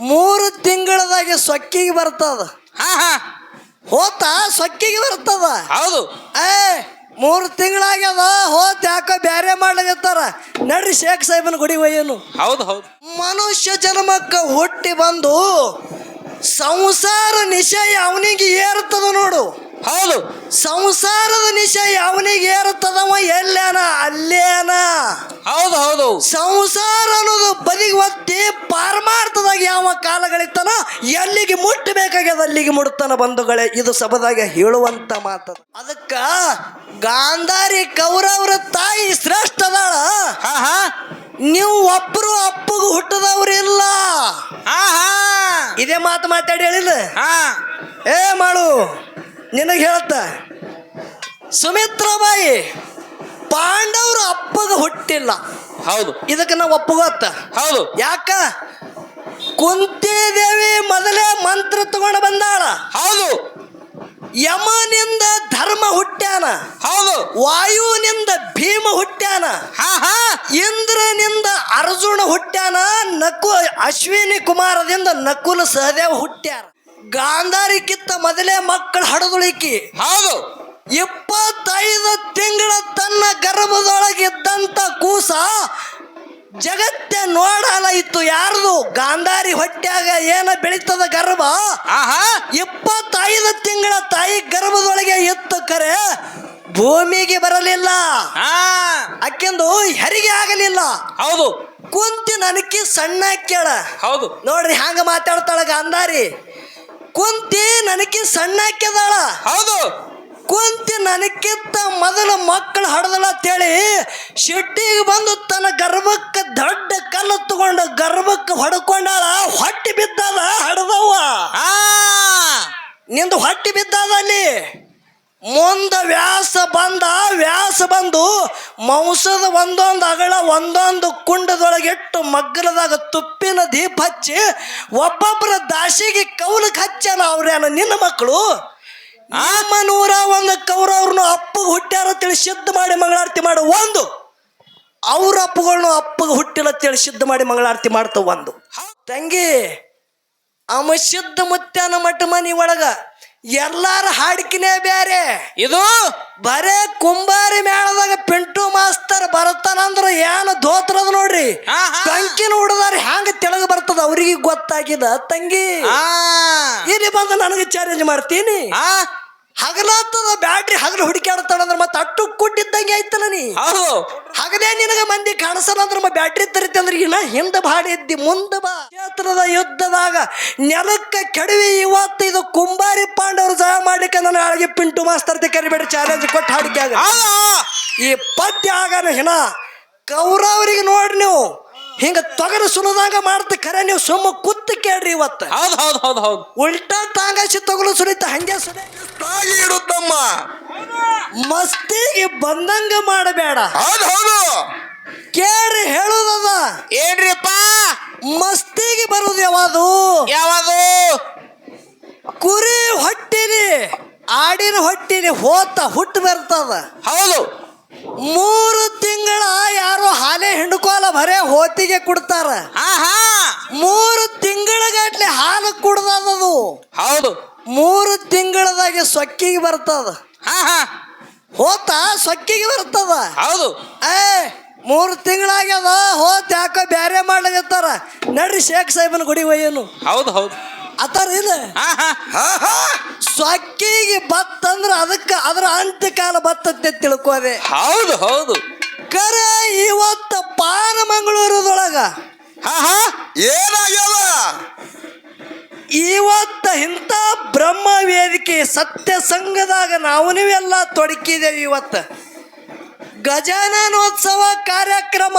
ಮೂರು ತಿಂಗಳದಾಗೆ ಸೊಕ್ಕಿಗೆ ಬರ್ತದ. ಹಾ ಹಾ ಹೋತ ಸೊಕ್ಕಿಗೆ ಬರ್ತದ. ಹೌದು. ಏ ಮೂರು ತಿಂಗಳಾಗ್ಯದ ಹೋತ ಯಾಕೋ ಬ್ಯಾರೆ ಮಾಡ್ಲಾಗತ್ತಾರ ನಡ್ರಿ ಶೇಖ್ ಸಾಹೇಬನ ಗುಡಿ ಒಯ್ಯನು ಹೌದು ಹೌದು. ಮನುಷ್ಯ ಜನ್ಮಕ್ಕ ಹುಟ್ಟಿ ಬಂದು ಸಂಸಾರ ನಿಶಯ ಅವನಿಗೆ ಏರ್ತದ ನೋಡು. ಹೌದು. ಸಂಸಾರದ ನಿಶ ಅವನಿಗೆ ಏರುತ್ತದವ ಎಲ್ಲೇನ ಅಲ್ಲೇನ? ಹೌದು ಹೌದು. ಸಂಸಾರ ಅನ್ನೋದು ಬದಿಗೆ ಒತ್ತಿ ಪಾರಮಾರ್ಥದಾಗ ಯಾವ ಕಾಲಗಳಿತ್ತನ ಎಲ್ಲಿಗೆ ಮುಟ್ಟಬೇಕಾಗ್ಯದ ಅಲ್ಲಿಗೆ ಮುಡ್ತಾನ ಬಂಧುಗಳೇ. ಇದು ಸಭದಾಗ ಹೇಳುವಂತ ಮಾತು ಅದಕ್ಕ ಗಾಂಧಾರಿ ಕೌರವ್ರ ತಾಯಿ ಶ್ರೇಷ್ಠ ಅದಾಳ ನೀವು ಒಬ್ಬರು ಅಪ್ಪಗೂ ಹುಟ್ಟದವ್ರಿಲ್ಲ. ಇದೇ ಮಾತು ಮಾತಾಡಿ ಹೇಳಿಲ್ಲ? ಏ ಮಾಡು. ನಿನಗೆ ಹೇಳ್ತ ಸುಮಿತ್ರಾಬಾಯಿ ಪಾಂಡವರು ಅಪ್ಪಗ ಹುಟ್ಟಿಲ್ಲ. ಹೌದು. ಇದಕ್ಕೆ ನಾವು ಒಪ್ಪುಗೊತ್ತ ಹೌದು. ಯಾಕ? ಕುಂತಿದೇವಿ ಮೊದಲೇ ಮಂತ್ರ ತಗೊಂಡು ಬಂದಾಳ. ಹೌದು. ಯಮನಿಂದ ಧರ್ಮ ಹುಟ್ಟ್ಯಾನ. ಹೌದು. ವಾಯುವಿನಿಂದ ಭೀಮ ಹುಟ್ಟ್ಯಾನ. ಇಂದ್ರನಿಂದ ಅರ್ಜುನ ಹುಟ್ಟ್ಯಾನ. ನಕು ಅಶ್ವಿನಿ ಕುಮಾರದಿಂದ ನಕುಲ ಸಹದೇವ ಹುಟ್ಟ್ಯಾರ. ಗಾಂಧಾರಿಕಿತ್ತ ಮೊದಲೇ ಮಕ್ಕಳು ಹಡದುಳಿಕಿ. ಹೌದು. ಇಪ್ಪತ್ತೈದು ತಿಂಗಳ ತನ್ನ ಗರ್ಭದೊಳಗಿದ್ದಂಥ ಕೂಸ ಜಗತ್ತೇ ನೋಡಲ ಇತ್ತು ಯಾರ್ದು? ಗಾಂಧಾರಿ ಹೊಟ್ಯಾಗ ಏನ ಬೆಳೀತದ ಗರ್ಭ? ಆಹಾ. ಇಪ್ಪತ್ತೈದು ತಿಂಗಳ ತಾಯಿ ಗರ್ಭದೊಳಗೆ ಇತ್ತು ಕರೆ ಭೂಮಿಗೆ ಬರಲಿಲ್ಲ. ಆ ಅಕ್ಕೆಂದು ಹೆರಿಗೆ ಆಗಲಿಲ್ಲ. ಹೌದು. ಕುಂತಿ ನನಕಿ ಸಣ್ಣ ಕೇಳ ಹೌದು. ನೋಡ್ರಿ ಹಂಗ ಮಾತಾಡ್ತಾಳ ಗಾಂಧಾರಿ? ಕುಂತಿ ನನಗೆ ಸಣ್ಣ ಹಾಕ್ಯದಾಳ ಹೌದು. ಕುಂತಿ ನನಕ್ಕಿಂತ ಮೊದಲು ಮಕ್ಕಳು ಹಡದಳ ಅಂತೇಳಿ ಶೆಟ್ಟಿಗೆ ಬಂದು ತನ್ನ ಗರ್ಭಕ್ಕೆ ದೊಡ್ಡ ಕಲ್ಲು ತಗೊಂಡು ಗರ್ಭಕ್ಕೆ ಹೊಡ್ಕೊಂಡಾಳ. ಹೊಟ್ಟಿ ಬಿದ್ದದ ಹಡದವ್ವ. ನಿಂದು ಹೊಟ್ಟಿ ಬಿದ್ದದ ಅಲ್ಲಿ? ಮುಂದ ವ್ಯಾಸ ಬಂದ ವ್ಯಾಸ ಬಂದು ಮಾಂಸದ ಒಂದೊಂದು ಅಗಳ ಒಂದೊಂದು ಕುಂಡದೊಳಗಿಟ್ಟು ಮಗ್ಗಲದಾಗ ತುಪ್ಪಿನ ದೀಪ ಹಚ್ಚಿ ಒಬ್ಬೊಬ್ಬರ ದಾಸಿಗೆ ಕೌಲಕ್ಕೆ ಹಚ್ಚನ ಅವ್ರೇನು ನಿನ್ನ ಮಕ್ಕಳು? ಆಮನೂರ ನೂರ ಒಂದು ಕೌರವ್ರನ್ನ ಅಪ್ಪಗೆ ಹುಟ್ಟ್ಯಾರ ತಿಳಿ ಸಿದ್ಧ ಮಾಡಿ ಮಂಗಳಾರತಿ ಮಾಡು ಒಂದು. ಅವ್ರ ಅಪ್ಪಗಳನ್ನ ಅಪ್ಪಗೆ ಹುಟ್ಟಿಲ್ಲ ತಿಳಿ ಸಿದ್ಧ ಮಾಡಿ ಮಂಗಳಾರತಿ ಮಾಡ್ತಾವ ಒಂದು. ತಂಗಿ ಅಮ ಸಿದ್ಧ ಮುತ್ಯಾನ ಮಠ ಮನಿ ಒಳಗ ಎಲ್ಲಾರ ಹಾಡಿಕಿನೇ ಬೇರೆ ಇದು? ಬರೇ ಕುಂಬಾರಿ ಮೇಳದಾಗ ಪಿಂಟು ಮಾಸ್ತರ್ ಬರ್ತಾನಂದ್ರ ಏನು ದೋತ್ರದ ನೋಡ್ರಿ. ಕಂಕಿನ ಹುಡುದಾರ ಹ್ಯಾಂಗ ತೆಳಗ ಬರ್ತದ ಅವ್ರಿಗೆ ಗೊತ್ತಾಗಿದ ತಂಗಿ. ಇಲ್ಲಿ ಬಂದು ನನಗೆ ಚಾಲೆಂಜ್ ಮಾಡ್ತೀನಿ. ಹಗಲಾತದ ಬ್ಯಾಟ್ರಿ ಹಗಲು ಹುಡುಕಾಡ್ತಾಳಂದ್ರ ಮತ್ತೆ ಅಟ್ಟು ಕೊಟ್ಟಿದ್ದಂಗೆ ಆಯ್ತಲ್ಲ ನೀ. ಹೌದು. ಹಗಲೇ ನಿನಗ ಮಂದಿ ಕಾಣಿಸಲ್ಲ ಅಂದ್ರೆ ಮ ಬ್ಯಾಟ್ರಿ ತರಿತೆ ಅಂದ್ರೆ ಇಲ್ಲ ಹಿಂದೆ ಬಾಡಿ ಎದ್ದಿ ಮುಂದೆ ಬಾ. ಕ್ಷೇತ್ರದ ಯುದ್ಧದಾಗ ನೆಲಕ್ಕ ಕೆಡವಿ ಇವತ್ತು ಇದು ಕುಂಬಾರಿ ಪಾಂಡವರು ಸಹ ಮಾಡ್ಲಿಕ್ಕೆ ನನ್ನ ಅಳಗೆ ಪಿಂಟು ಮಾಸ್ತರ್ ಕರಿಬೇಡಿ ಚಾಲೆಂಜ್ ಕೊಟ್ಟು ಹಾಡಿಕೆ ಆಗ. ಈ ಪದ್ಯ ಆಗನ ಹಿನ ಕೌರವರಿಗೆ ನೋಡ್ರಿ ನೀವು. ಹಿಂಗ ತೊಗರು ಸುಲದಾಗ ಮಾಡ್ತ ಕರೆ ನೀವು ಸುಮ್ಮ ಕುತ್ತು ಕೇಳ್ರಿ ಇವತ್ತು. ಹೌದು ಹೌದು ಹೌದು ಹೌದು. ಉಲ್ಟಾ ತಾಂಗಾಸಿ ತಗೊಳು ಸುರಿತ ಹಂಗೆ ಸುರಿ ತಾಗಿ ಇಡುತ್ತಮ್ಮ ಮಸ್ತಿಗೆ ಬಂದಂಗ ಮಾಡಬೇಡ. ಹೌದು ಹೌದು. ಕೇಳ್ರಿ ಹೇಳುದದ ಏನ್ರಿಪ್ಪ? ಮಸ್ತಿಗೆ ಬರುದು ಯಾವುದು? ಯಾವುದು? ಕುರಿ ಹೊಟ್ಟಿನಿ ಆಡಿನ ಹೊಟ್ಟಿನಿ ಹೋತ ಹುಟ್ಟು ಬರ್ತದ. ಹೌದು. ಮೂರು ತಿಂಗಳ ಯಾರು ಹಾಲೆ ಹಿಂಡ್ಕೋಲ ಬರೇ ಹೋತಿಗೆ ಕೊಡ್ತಾರ. ಆಹಾ! ಮೂರು ತಿಂಗಳಗಟ್ಲೆ ಹಾಲು ಕುಡ್ದದದು. ಹೌದು. ಮೂರು ತಿಂಗಳದಾಗೆ ಸೊಕ್ಕಿಗೆ ಬರ್ತದ. ಆಹಾ! ಹೋತ ಸೊಕ್ಕಿಗೆ ಬರ್ತದ. ಹೌದು. ಏ ಮೂರು ತಿಂಗಳಾಗ್ಯದ ಹೋತ್ ಯಾಕೋ ಬ್ಯಾರೆ ಮಾಡ್ಲಿಕ್ಕೆ ನಡ್ರಿ ಶೇಖ್ ಸಾಹೇಬನ ಗುಡಿ ಒಯ್ಯನು ಹೌದು ಹೌದು. ಅತ್ತಾರ ಇಲ್ಲ ಸೊಕ್ಕಿಗೆ ಬತ್ತಂದ್ರ ಅದಕ್ಕೆ ಅದರ ಅಂತ್ಯಕಾಲ ಬತ್ತತ್ತೆ ತಿಳ್ಕೋದೆ. ಹೌದು ಹೌದು. ಕರೆ ಇವತ್ತ ಪಾನ ಮಂಗಳೂರದೊಳಗ ಏನಾಗ್ಯದ? ಇವತ್ತ ಇಂಥ ಬ್ರಹ್ಮ ವೇದಿಕೆ ಸತ್ಯ ಸಂಘದಾಗ ನಾವು ನೀವೆಲ್ಲ ತೊಡಕಿದ್ದೇವೆ ಇವತ್ತ. ಗಜಾನನೋತ್ಸವ ಕಾರ್ಯಕ್ರಮ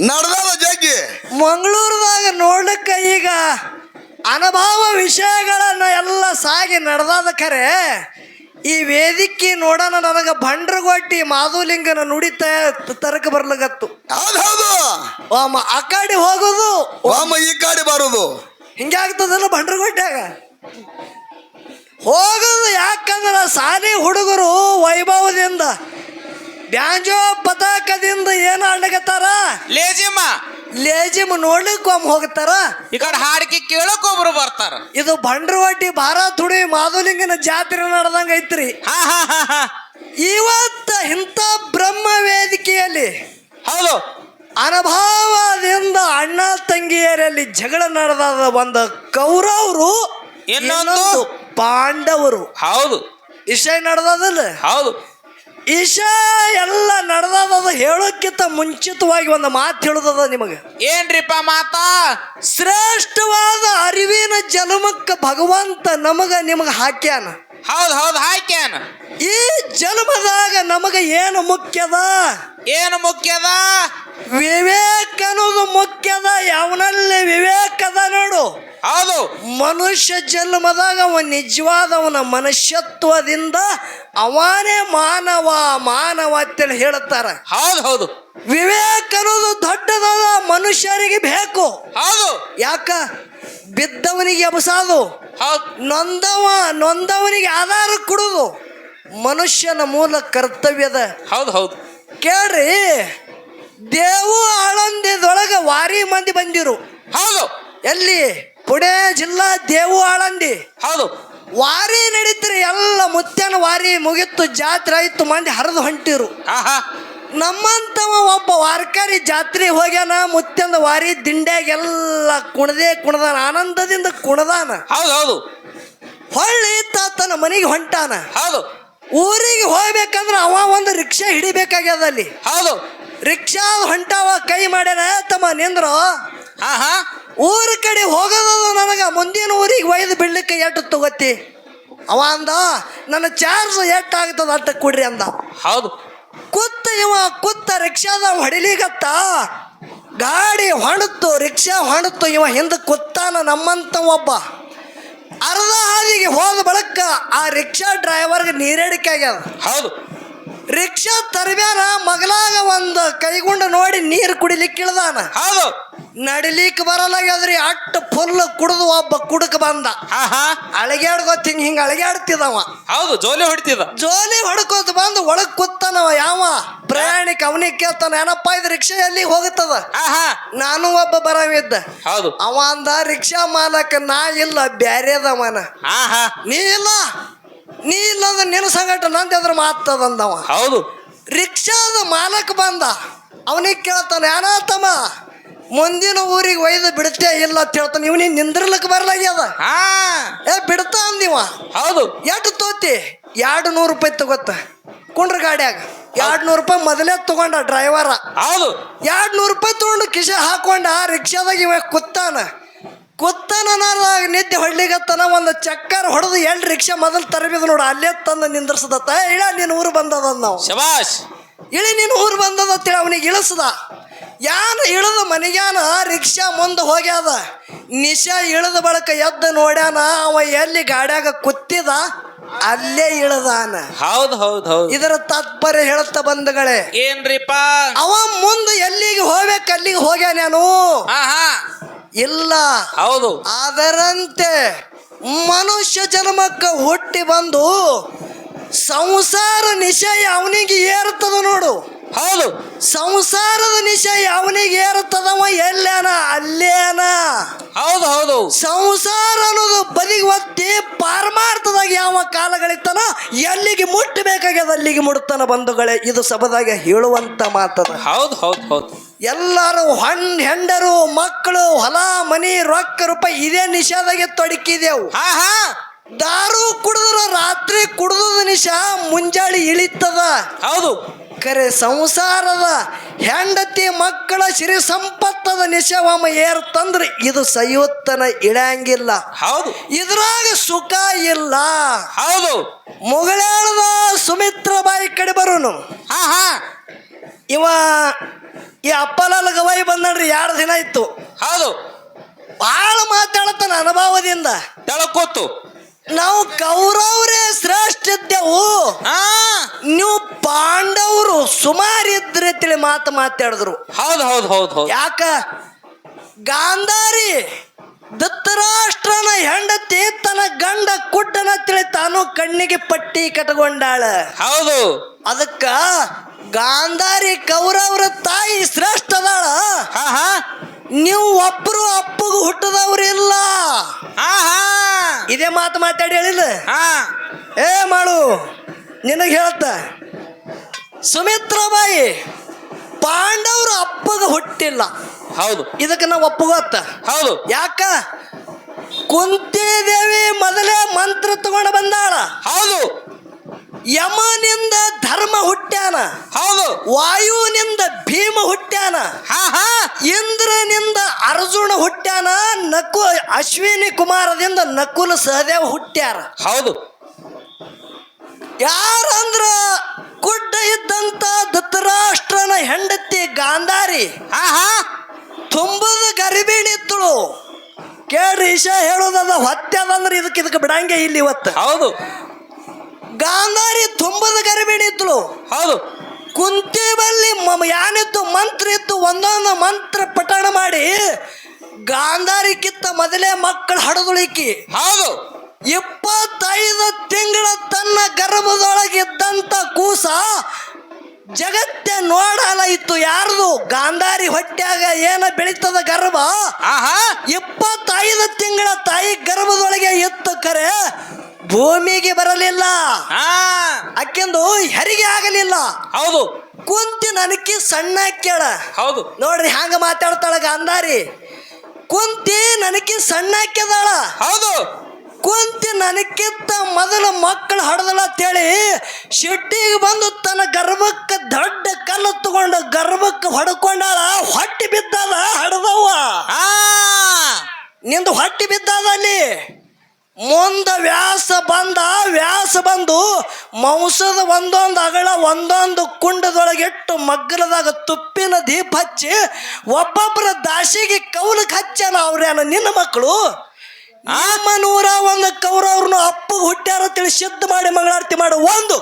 ನಡೆದ ಜಗ್ಗಿ. ಮಂಗಳೂರದಾಗ ನೋಡ್ಲಿಕ್ಕೆ ಈಗ ಅನುಭವ ವಿಷಯಗಳನ್ನು ಎಲ್ಲ ಸಾಗಿ ನಡೆದಾದ ಖರೆ ಈ ವೇದಿಕೆ ನೋಡೋಣ ನನಗೆ ಬಂಡ್ರಗೊಟ್ಟಿ ಮಾಧುಲಿಂಗನ ನುಡಿತ ತರಕ ಬರ್ಲಗತ್ತು. ಹೌದು ಆ ಕಡೆ ಹೋಗುದು. ಒಮ್ಮ ಈ ಕಡೆ ಬರುದು. ಹಿಂಗೆ ಆಗ್ತದಲ್ಲ ಬಂಡ್ರಗೊಟ್ಟ್ಯಾಗ ಹೋಗೋದು ಯಾಕಂದ್ರೆ ಸಾಲಿ ಹುಡುಗರು ವೈಭವದಿಂದ ಬ್ಯಾಂಜೋ ಪತಾಕದಿಂದ ಏನು ಅಣ್ಣಗತ್ತಾರ? ಲೇಜಿಮ್ಮ ಲೇಜಿಮ್ ನೋಡ್ಲಿಕ್ಕೆ ಒಮ್ಮೆ ಹೋಗ್ತಾರ. ಈ ಕಡೆ ಹಾಡಿಕೆ ಕೇಳಕ್ ಒಬ್ರು ಬರ್ತಾರ. ಇದು ಬಂಡ್ರವಟ್ಟಿ ಭಾರತ್ ತುಡಿ ಮಾಧುಲಿಂಗನ ಜಾತ್ರೆ ನಡೆದಂಗ ಐತ್ರಿ. ಹಾ ಹಾ ಹಾ ಹಾ. ಇವತ್ತ ಇಂಥ ಬ್ರಹ್ಮ ವೇದಿಕೆಯಲ್ಲಿ ಹೌದು. ಅನುಭವದಿಂದ ಅಣ್ಣ ತಂಗಿಯರಲ್ಲಿ ಜಗಳ ನಡೆದಾದ ಒಂದು ಕೌರವರು ಇನ್ನೊಂದು ಪಾಂಡವರು. ಹೌದು. ವಿಷಯ ನಡೆದದಲ್ಲ? ಹೌದು. ಈಶ ಎಲ್ಲ ನಡೆದದ ಹೇಳೋಕ್ಕಿಂತ ಮುಂಚಿತವಾಗಿ ಒಂದು ಮಾತು ಹೇಳುದದ ನಿಮಗೆ. ಏನ್ರಿಪ್ಪ ಮಾತಾ? ಶ್ರೇಷ್ಠವಾದ ಅರಿವಿನ ಜನ್ಮಕ್ಕೆ ಭಗವಂತ ನಮಗ ನಿಮಗೆ ಹಾಕ್ಯಾನ. ಹೌದು ಹೌದು ಹಾಕ್ಯಾನ ಈ ಜನ್ಮದಾಗ ನಮಗ ಏನು ಮುಖ್ಯದ? ಏನು ಮುಖ್ಯದ? ವಿವೇಕ ಅನ್ನೋದು ಮುಖ್ಯದ ಯಾವನಲ್ಲಿ ವಿವೇಕದ ನೋಡು. ಹೌದು. ಮನುಷ್ಯ ಜನ್ಮದಾಗ ಅವ ನಿಜವಾದವನ ಮನುಷ್ಯತ್ವದಿಂದ ಅವನೇ ಮಾನವ ಮಾನವ ಅಂತೇಳಿ ಹೇಳುತ್ತಾರ ಹೌದು ಹೌದು. ವಿವೇಕ ಅನ್ನೋದು ದೊಡ್ಡದಾದ ಮನುಷ್ಯರಿಗೆ ಬೇಕು. ಹೌದು. ಯಾಕ? ಬಿದ್ದವನಿಗೆ ಎಬಸಾದು ನೊಂದವ ನೊಂದವನಿಗೆ ಆಧಾರ ಕೊಡುದು. ಮನುಷ್ಯನ ಮೂಲ ಕರ್ತವ್ಯದ ಹೌದು ಹೌದು. ಕೇಳ್ರಿ ದೇವು ಆಳಂದಿದೊಳಗ ವಾರಿ ಮಂದಿ ಬಂದಿರು. ಹೌದು. ಎಲ್ಲಿ? ಪುಣೆ ಜಿಲ್ಲಾ ದೇವು ಆಳಂದಿ. ಹೌದು. ವಾರಿ ನಡೀತ್ರಿ ಎಲ್ಲ ಮುತ್ಯನ ವಾರಿ ಮುಗಿತ್ತು ಜಾತ್ರೆ ಆಯ್ತು ಮಂದಿ ಹರಿದು ಹೊಂಟಿರು. ಹಾ ಹಾ ನಮ್ಮಂತವ ಒಬ್ಬ ವಾರಕಾರಿ ಜಾತ್ರೆ ಹೋಗ್ಯಾನ ಮುತ್ತಂದ ವಾರಿ ದಿಂಡ್ಯಾಗೆಲ್ಲ ಕುಣದೆ ಕುಣದಾನ ಆನಂದದಿಂದ ಕುಣದಾನ. ಹೌದು ಹೌದು. ಹೊಳ್ಳಿ ತನ್ನ ಮನೆಗೆ ಹೊಂಟಾನ. ಹೌದು. ಊರಿಗೆ ಹೋಗ್ಬೇಕಂದ್ರ ಅವ ಒಂದು ರಿಕ್ಷಾ ಹಿಡಿಬೇಕಾಗ್ಯದ ಅಲ್ಲಿ. ಹೌದು. ರಿಕ್ಷಾ ಹೊಂಟಾವ ಕೈ ಮಾಡ್ಯಾನ ತಮ್ಮ ನಿಂದ್ರು. ಹಾ ಹಾ ಊರ ಕಡೆ ಹೋಗೋದದ ನನಗ ಮುಂದಿನ ಊರಿಗೆ ಒಯ್ದು ಬಿಡ್ಲಿಕ್ಕೆ ಎಷ್ಟು ತಗೋತಿ? ಅವ ಅಂದ ನನ್ನ ಚಾರ್ಜ್ ಎಷ್ಟು ಆಗ್ತದ ಅಟ್ಟ ಕೊಡ್ರಿ ಅಂದ. ಹೌದು. ಕುತ್ತ ಇವ ಕುತ್ತ ರಿಕ್ಷಾದ ಹೊಡಿಲಿಗತ್ತ. ಗಾಡಿ ಹೊಣತ್ತು, ರಿಕ್ಷಾ ಹೊಣತ್ತು, ಇವ ಹಿಂದೆ ಕುತ್ತಾನ ನಮ್ಮಂತ ಒಬ್ಬ. ಅರ್ಧ ಹಾದಿಗೆ ಹೋದ ಬಳಕ ಆ ರಿಕ್ಷಾ ಡ್ರೈವರ್ಗೆ ನೀರೇಡಿಕೆ ಆಗ್ಯದ. ಹೌದು. ರಿಕ್ಷಾ ತರಬ್ಯಾನ ಮಗಲಾಗ ಒಂದು ಕೈಗುಂಡ ನೋಡಿ ನೀರು ಕುಡಿಲಿಕ್ಕೆ ಇಳ್ದಾನ. ಹೌದು. ನಡಿಲಿಕ್ಕೆ ಬರಲಾಗ್ಯದ್ರಿ ಅಟ್ಟ ಫುಲ್ ಕುಡಿದು ಒಬ್ಬ ಕುಡಕ್ ಬಂದ. ಆಹಾ. ಅಳಗ್ಯಾಡ್ಕೋತ ಹಿಂಗ ಹಿಂಗ ಅಳಗ್ಯಾಡ್ತಿದವ. ಹೌದು ಜೋಲಿ ಹೊಡಿತಿದ ಜೋಲಿ ಹೊಡ್ಕೋತ ಬಂದು ಒಳಗ್ ಕೂತಾನವ ಯಾವ? ಪ್ರಯಾಣಿಕ ಅವನಿಗೆ ಕೇಳ್ತಾನ ಏನಪ್ಪ ಇದು ರಿಕ್ಷಾ ಎಲ್ಲಿ ಹೋಗುತ್ತದ ನಾನು ಒಬ್ಬ ಬರವಿದ್ದ. ಹೌದು. ಅವ ಅಂದ ರಿಕ್ಷಾ ಮಾಲಕ ನಾ ಇಲ್ಲ ಬ್ಯಾರೇದವನ ಹಾ ಹಾ ನೀ ಇಲ್ಲ. ನೀ ಇಲ್ಲ ಅಂದ್ರೆ ನಿನ್ನ ಸಂಗಟ ನಂದು ಎದ್ರ ಮಾತದಂದವ ಹೌದು. ರಿಕ್ಷಾದ ಮಾಲಕ್ ಬಂದ. ಅವನಿಗೆ ಕೇಳ್ತಾನೆ ಏನಾತಮ್ಮ ಮುಂದಿನ ಊರಿಗೆ ಒಯ್ದು ಬಿಡ್ತೇ ಇಲ್ಲ ಅಂತ ಹೇಳ್ತಾನೆ. ಇವನಿ ನಿಂದ್ರಲಕ್ಕೆ ಬರ್ಲಾಗ್ಯದ ಹಾ. ಏ ಬಿಡ್ತಾ ಅಂದಿವ. ಹೌದು. ಎಷ್ಟು ತೋತಿ? ಎರಡು ನೂರು ರೂಪಾಯಿ ತಗೋತ. ಕುಂಡ್ರ ಗಾಡ್ಯಾಗ. ಎರಡು ನೂರು ರೂಪಾಯಿ ಮೊದಲೇ ತಗೊಂಡ ಡ್ರೈವರ. ಹೌದು. ಎರಡು ನೂರು ರೂಪಾಯಿ ತಗೊಂಡು ಕಿಶೆ ಹಾಕೊಂಡ ರಿಕ್ಷಾದಾಗ ಇವ ಕುತ್ತಾನ. ಕುತ್ತಾನ ನಾದಾಗ ನಿದ್ದೆ ಹೊಡ್ಲಿಗತ್ತನ ಒಂದು ಚಕ್ಕರ್ ಹೊಡೆದು ಎಲ್ಡ್ ರಿಕ್ಷಾ ಮೊದಲು ತರಬಿದ್ ನೋಡು. ಅಲ್ಲೇ ತಂದು ನಿಂದ್ರಸದತ್ತ ಇಳ ನೀನು ಊರು ಬಂದದ ನಾವು. ಶಬಾಷ್! ಇಳಿ ನೀನು ಊರು ಬಂದದ ಅಂತೇಳಿ ಅವನಿಗೆ ಇಳಿಸ್ದ. ಯಾನ ಇಳಿದ ಮನೆಗ್ಯಾನ ರಿಕ್ಷಾ ಮುಂದೆ ಹೋಗ್ಯಾದ. ನಿಶಾ ಇಳಿದ ಬಳಕ ಎದ್ದು ನೋಡ್ಯಾನ ಅವ ಎಲ್ಲಿ ಗಾಡ್ಯಾಗ ಕುತ್ತಿದ ಅಲ್ಲೇ ಇಳದಾನ. ಹೌದು ಹೌದು ಹೌದು. ಇದರ ತಾತ್ಪರ್ಯ ಹೇಳುತ್ತ ಬಂದಗಳೇ ಏನ್ರಿಪ್ಪ? ಅವ ಮುಂದೆ ಎಲ್ಲಿಗೆ ಹೋಗ್ಬೇಕು ಅಲ್ಲಿಗೆ ಹೋಗ್ಯಾನೇನು ಹಾ ಹಾ. ಇಲ್ಲ. ಹೌದು. ಅದರಂತೆ ಮನುಷ್ಯ ಜನ್ಮಕ್ಕ ಹುಟ್ಟಿ ಬಂದು ಸಂಸಾರ ನಿಶಯ ಅವನಿಗೆ ಏರುತ್ತದ ನೋಡು. ಹೌದು. ಸಂಸಾರದ ನಿಶಯ ಅವನಿಗೆ ಏರುತ್ತದವ? ಎಲ್ಲೇನ? ಅಲ್ಲೇನ? ಹೌದು ಹೌದು. ಸಂಸಾರ ಅನ್ನೋದು ಬದಿಗೆ ಒತ್ತಿ ಪಾರಮಾರ್ಥದಾಗ ಯಾವ ಕಾಲಗಳಿತ್ತನ ಎಲ್ಲಿಗೆ ಮುಟ್ಟಬೇಕಾಗ್ಯದ ಅಲ್ಲಿಗೆ ಮುಡ್ತಾನ ಬಂಧುಗಳೇ ಇದು ಸಭದಾಗ ಹೇಳುವಂತ ಮಾತದ. ಹೌದು ಹೌದು ಹೌದು. ಎಲ್ಲರೂ ಹಣ್ ಹೆಂಡರು ಮಕ್ಕಳು ಹೊಲ ಮನಿ ರೊಕ್ಕ ರೂಪಾಯಿ ಇದೇ ನಿಷಾದಾಗೆ ತೊಡಕಿದೆವು. ಹಾ ಹಾ. ದಾರು ಕುಡಿದ್ರ ರಾತ್ರಿ ಕುಡ್ದದ ನಿಶ ಮುಂಜಾಳಿ ಇಳಿತದ ಹೌದು. ಕರೆ ಸಂಸಾರದ ಹೆಂಡತಿ ಮಕ್ಕಳ ಸಿರಿ ಸಂಪತ್ತದ ನಿಶವಮ ಏರ್ ತಂದ್ರೆ ಇದು ಸಯೋತ್ತನ ಇಡಂಗಿಲ್ಲ. ಹೌದು. ಇದ್ರಾಗ ಸುಖ ಇಲ್ಲ. ಹೌದು. ಮುಗಳಾಳದ ಸುಮಿತ್ರ ಬಾಯಿ ಕಡೆ ಬರೋನು. ಹಾ ಹಾ ಇವ ಈ ಅಪ್ಪಲಾಲ ಗವಾಯಿ ಬಂದ್ರಿ ಎರಡು ದಿನ ಇತ್ತು. ಹೌದು. ಭಾಳ ಮಾತಾಡತಾನ ಅನುಭವದಿಂದ. ತೆಳಕೋತು. ನಾವು ಕೌರವರೇ ಶ್ರೇಷ್ಠ ಇದ್ದೆವು. ನೀವು ಪಾಂಡವರು ಸುಮಾರು ಇದ್ರೆ ತಿಳಿ ಮಾತು ಮಾತಾಡಿದ್ರು. ಹೌದು ಹೌದು ಹೌದು ಹೌದು. ಯಾಕ? ಗಾಂಧಾರಿ ದತ್ತರಾಷ್ಟ್ರನ ಹೆಂಡತಿ ತನ್ನ ಗಂಡ ಕುಡ್ಡನ ತಿಳಿ ತಾನು ಕಣ್ಣಿಗೆ ಪಟ್ಟಿ ಕಟ್ಕೊಂಡಾಳ. ಹೌದು. ಅದಕ್ಕ ಗಾಂಧಾರಿ ಕೌರವ್ರ ತಾಯಿ ಶ್ರೇಷ್ಠ ಅದಾಳ. ಹಾ ಹಾ. ನೀವು ಒಬ್ಬರು ಅಪ್ಪಗೂ ಹುಟ್ಟದವ್ರಿಲ್ಲ ಇದೇ ಮಾತು ಮಾತಾಡಿ ಹೇಳಿಲ್ಲ ಏ ಮಾಡು ನಿನಗೆ ಹೇಳ್ತ. ಸುಮಿತ್ರಾಬಾಯಿ ಪಾಂಡವರು ಅಪ್ಪಗ ಹುಟ್ಟಿಲ್ಲ. ಹೌದು. ಇದಕ್ಕೆ ನಾವು ಒಪ್ಪಗೋತ್ತ ಹೌದು. ಯಾಕ? ಕುಂತಿದೇವಿ ಮೊದಲೇ ಮಂತ್ರ ತಗೊಂಡು ಬಂದಾಳ. ಹೌದು. ಯಮನಿಂದ ಧರ್ಮ ಹುಟ್ಟ್ಯಾನ. ಹೌದು. ವಾಯುವಿನಿಂದ ಭೀಮ ಹುಟ್ಟ್ಯಾನ. ಹಾ ಹಾ. ಇಂದ್ರನಿಂದ ಅರ್ಜುನ ಹುಟ್ಟ್ಯಾನ. ನಕು ಅಶ್ವಿನಿ ಕುಮಾರದಿಂದ ನಕುಲ ಸಹದೇವ ಹುಟ್ಟ್ಯಾರ. ಹೌದು. ಯಾರಂದ್ರ ಕುಡ್ಡ ಇದ್ದಂತ ಧೃತರಾಷ್ಟ್ರನ ಹೆಂಡತಿ ಗಾಂಧಾರಿ. ಹಾ ಹಾ. ತುಂಬದ ಗರಿಬಿಣಿತ್ತಳು. ಕೇಳ್ರಿ ಈಶ ಹೇಳೋದದ ಅಂದ್ರೆ ಇದಕ್ಕೆ ಇದಕ್ಕೆ ಬಿಡಂಗೆ ಇಲ್ಲಿ ಇವತ್ತು. ಹೌದು. ಗಾಂಧಾರಿ ತುಂಬದ ಗರ್ಭಿಣಿ ಇದ್ಲು. ಹೌದು. ಕುಂತಿಬಲ್ಲಿ ಯಾನಿತ್ತು ಮಂತ್ರ ಇತ್ತು ಒಂದೊಂದು ಮಂತ್ರ ಪಠಣ ಮಾಡಿ ಗಾಂಧಾರಿ ಕಿತ್ತ ಮೊದಲೇ ಮಕ್ಕಳು ಹಡದುಳಿಕಿ. ಹೌದು. ಇಪ್ಪತ್ತೈದು ತಿಂಗಳ ತನ್ನ ಗರ್ಭದೊಳಗಿದ್ದಂಥ ಕೂಸ ಜಗತ್ತೇ ನೋಡಲ ಇತ್ತು ಯಾರ್ದು? ಗಾಂಧಾರಿ ಹೊಟ್ಯಾಗ ಏನ ಬೆಳೀತದ ಗರ್ಭ? ಆಹಾ. ಇಪ್ಪತ್ತೈದು ತಿಂಗಳ ತಾಯಿ ಗರ್ಭದೊಳಗೆ ಇತ್ತು ಕರೆ ಭೂಮಿಗೆ ಬರಲಿಲ್ಲ. ಹಾ. ಅಕ್ಕೆಂದು ಹೆರಿಗೆ ಆಗಲಿಲ್ಲ. ಹೌದು. ಕುಂತಿ ನನಕಿ ಸಣ್ಣ ಕೇಳ. ಹೌದು. ನೋಡ್ರಿ ಹ್ಯಾಂಗ ಮಾತಾಡ್ತಾಳ ಗಾಂಧಾರಿ ಕುಂತಿ ನನಕಿ ಸಣ್ಣ ಕೇದಾಳ. ಹೌದು. ಕುಂತಿ ನನಕ್ಕಿಂತ ಮೊದಲು ಮಕ್ಕಳು ಹಡದಳ ಅಂತೇಳಿ ಶೆಟ್ಟಿಗೆ ಬಂದು ತನ್ನ ಗರ್ಭಕ್ಕೆ ದೊಡ್ಡ ಕಲ್ಲು ತಗೊಂಡು ಗರ್ಭಕ್ಕೆ ಹೊಡ್ಕೊಂಡಾಳ ಹೊಟ್ಟಿ ಬಿದ್ದಾಳ ಹಡದವ್ವ. ಆ ನಿಂದು ಹೊಟ್ಟಿ ಬಿದ್ದಾದ ಅಲ್ಲಿ? ಮುಂದ ವ್ಯಾಸ ಬಂದ ವ್ಯಾಸ ಬಂದು ಮಾಂಸದ ಒಂದೊಂದು ಅಗಳ ಒಂದೊಂದು ಕುಂಡದೊಳಗಿಟ್ಟು ಮಗ್ಗಲದಾಗ ತುಪ್ಪಿನ ದೀಪ ಹಚ್ಚಿ ಒಬ್ಬೊಬ್ಬರ ದಾಸಿಗೆ ಕೌಲಕ್ಕೆ ಹಚ್ಚಾನ ಅವ್ರೇನು ನಿನ್ನ ಮಕ್ಕಳು ಆಮನೂರ ನೂರ ಒಂದು ಕೌರವ್ರನ್ನ ಅಪ್ಪಗೆ ಹುಟ್ಟ್ಯಾರ ತಿಳಿ ಸಿದ್ಧ ಮಾಡಿ ಮಂಗಳಾರತಿ ಮಾಡು ಒಂದು.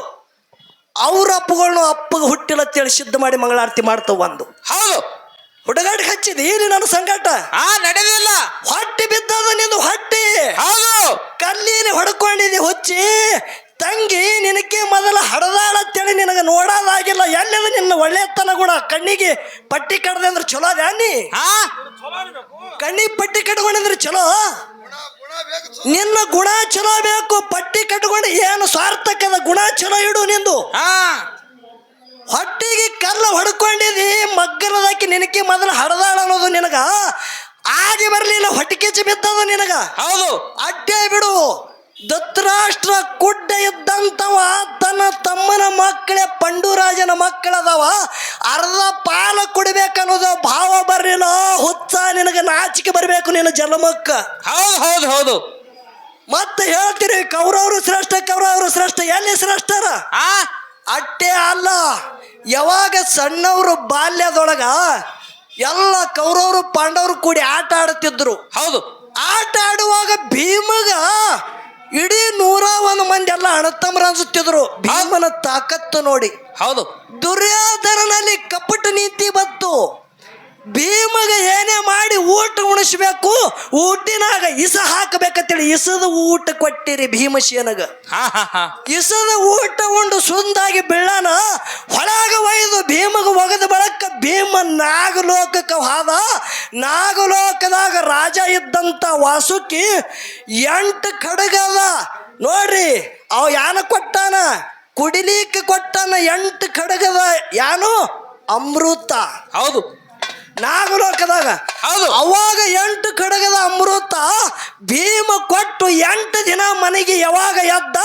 ಅವ್ರ ಅಪ್ಪಗಳನ್ನ ಅಪ್ಪಗೆ ಹುಟ್ಟಿಲ್ಲ ತಿಳಿ ಸಿದ್ಧ ಮಾಡಿ ಮಂಗಳಾರತಿ ಮಾಡ್ತಾವ ಒಂದು. ಹೌದು. ಹುಡುಗಾಟಿಗೆ ಹಚ್ಚಿದ. ಏನು ನನ್ನ ಸಂಕಟ ಆ ನಡೆದಿಲ್ಲ ಹೊಟ್ಟಿ ಬಿದ್ದದ ನಿಂದು ಹೊಟ್ಟಿ. ಹೌದು. ಕಲ್ಲಿನ ಹೊಡ್ಕೊಂಡಿದೆ ಹುಚ್ಚಿ. ತಂಗಿ ನಿನಗೆ ಮೊದಲ ಹಡದಾಳ ಅಂತೇಳಿ ನಿನಗೆ ನೋಡೋದಾಗಿಲ್ಲ. ಎಲ್ಲದ ನಿನ್ನ ಒಳ್ಳೆತನ ಕೂಡ ಕಣ್ಣಿಗೆ ಪಟ್ಟಿ ಕಡದೆ ಅಂದ್ರೆ ಚಲೋ ಅದ ನೀ? ಹಾ ಕಣ್ಣಿಗೆ ಪಟ್ಟಿ ಕಟ್ಕೊಂಡಿದ್ರೆ ಚಲೋ? ನಿನ್ನ ಗುಣ ಚಲೋ ಬೇಕು. ಪಟ್ಟಿ ಕಟ್ಕೊಂಡು ಏನು ಸಾರ್ಥಕದ ಗುಣ ಚಲೋ ಇಡು ನಿಂದು. ಹಾ ಹೊಟ್ಟಿಗೆ ಕಲ್ಲ ಹೊಡ್ಕೊಂಡಿದಿ ಮಗ್ಗಲದಾಕಿ ನಿನಕೆ ಮೊದಲು ಹಡದಾಳ ಅನ್ನೋದು ನಿನಗ? ಆಗಿ ಬರಲಿಲ್ಲ ಹೊಟ್ಟಿಕೆಚ್ಚಿ ಬಿದ್ದದ ನಿನಗ? ಹೌದು. ಅಡ್ಡೆ ಬಿಡು. ದತ್ತರಾಷ್ಟ್ರ ಕುಡ್ಡ ಇದ್ದಂತವ ತನ್ನ ತಮ್ಮನ ಮಕ್ಕಳೇ ಪಂಡುರಾಜನ ಮಕ್ಕಳದವ ಅರ್ಧ ಪಾಲ ಕುಡಿಬೇಕನ್ನೋದು ಭಾವ ಬರ್ಲಿಲ್ಲ ಹುಚ್ಚ ನಿನಗೆ ನಾಚಿಕೆ ಬರಬೇಕು ನಿನ್ನ ಜನ್ಮಕ್ಕ. ಹೌದು ಹೌದು ಹೌದು. ಮತ್ತೆ ಹೇಳ್ತೀರಿ ಕೌರವರು ಶ್ರೇಷ್ಠ ಕೌರವರು ಶ್ರೇಷ್ಠ ಎಲ್ಲಿ ಶ್ರೇಷ್ಠರ? ಆ? ಅಟ್ಟೆ ಅಲ್ಲ. ಯಾವಾಗ ಸಣ್ಣವರು ಬಾಲ್ಯದೊಳಗ ಎಲ್ಲ ಕೌರವರು ಪಾಂಡವರು ಕೂಡಿ ಆಟ ಆಡುತ್ತಿದ್ರು. ಹೌದು. ಆಟ ಆಡುವಾಗ ಭೀಮಗ ಇಡೀ ನೂರ ಒಂದು ಮಂದಿ ಎಲ್ಲ ಅಣತಮ್ಮರ ಅನ್ಸುತ್ತಿದ್ರು. ಭೀಮನ ತಾಕತ್ತು ನೋಡಿ. ಹೌದು. ದುರ್ಯೋಧನನಲ್ಲಿ ಕಪಟ ನೀತಿ ಬಂತು. ಭೀಮಗ ಏನೇ ಮಾಡಿ ಊಟ ಉಣಿಸ್ಬೇಕು ಊಟಿನಾಗ ಇಸ ಹಾಕಬೇಕಂತೇಳಿ ಇಸದ ಊಟ ಕೊಟ್ಟಿರಿ ಭೀಮಸೇನಗ ಇಸದ ಊಟ ಉಂಡು ಸುಂದಾಗಿ ಬೀಳಾನ ಹೊಳಗ ಒಯ್ದು ಭೀಮಗ ಒಗದ ಬಳಕ ಭೀಮ ನಾಗಲೋಕಕ್ಕೆ ಹಾದ ನಾಗಲೋಕದಾಗ ರಾಜ ಇದ್ದಂತ ವಾಸುಕಿ ಎಂಟು ಖಡ್ಗದ ನೋಡ್ರಿ ಅವ ಯಾನ ಕೊಟ್ಟಾನ? ಕುಡಿಲಿಕ್ಕೆ ಕೊಟ್ಟಾನ ಎಂಟು ಖಡ್ಗದ ಯಾನು? ಅಮೃತ. ಹೌದು. ನಾಗಲೋಕದಾಗ ಹೌದು. ಅವಾಗ ಎಂಟು ಕಡಗದ ಅಮೃತ ಭೀಮ ಕೊಟ್ಟು ಎಂಟು ದಿನ ಮನೆಗೆ ಯಾವಾಗ ಎದ್ದ?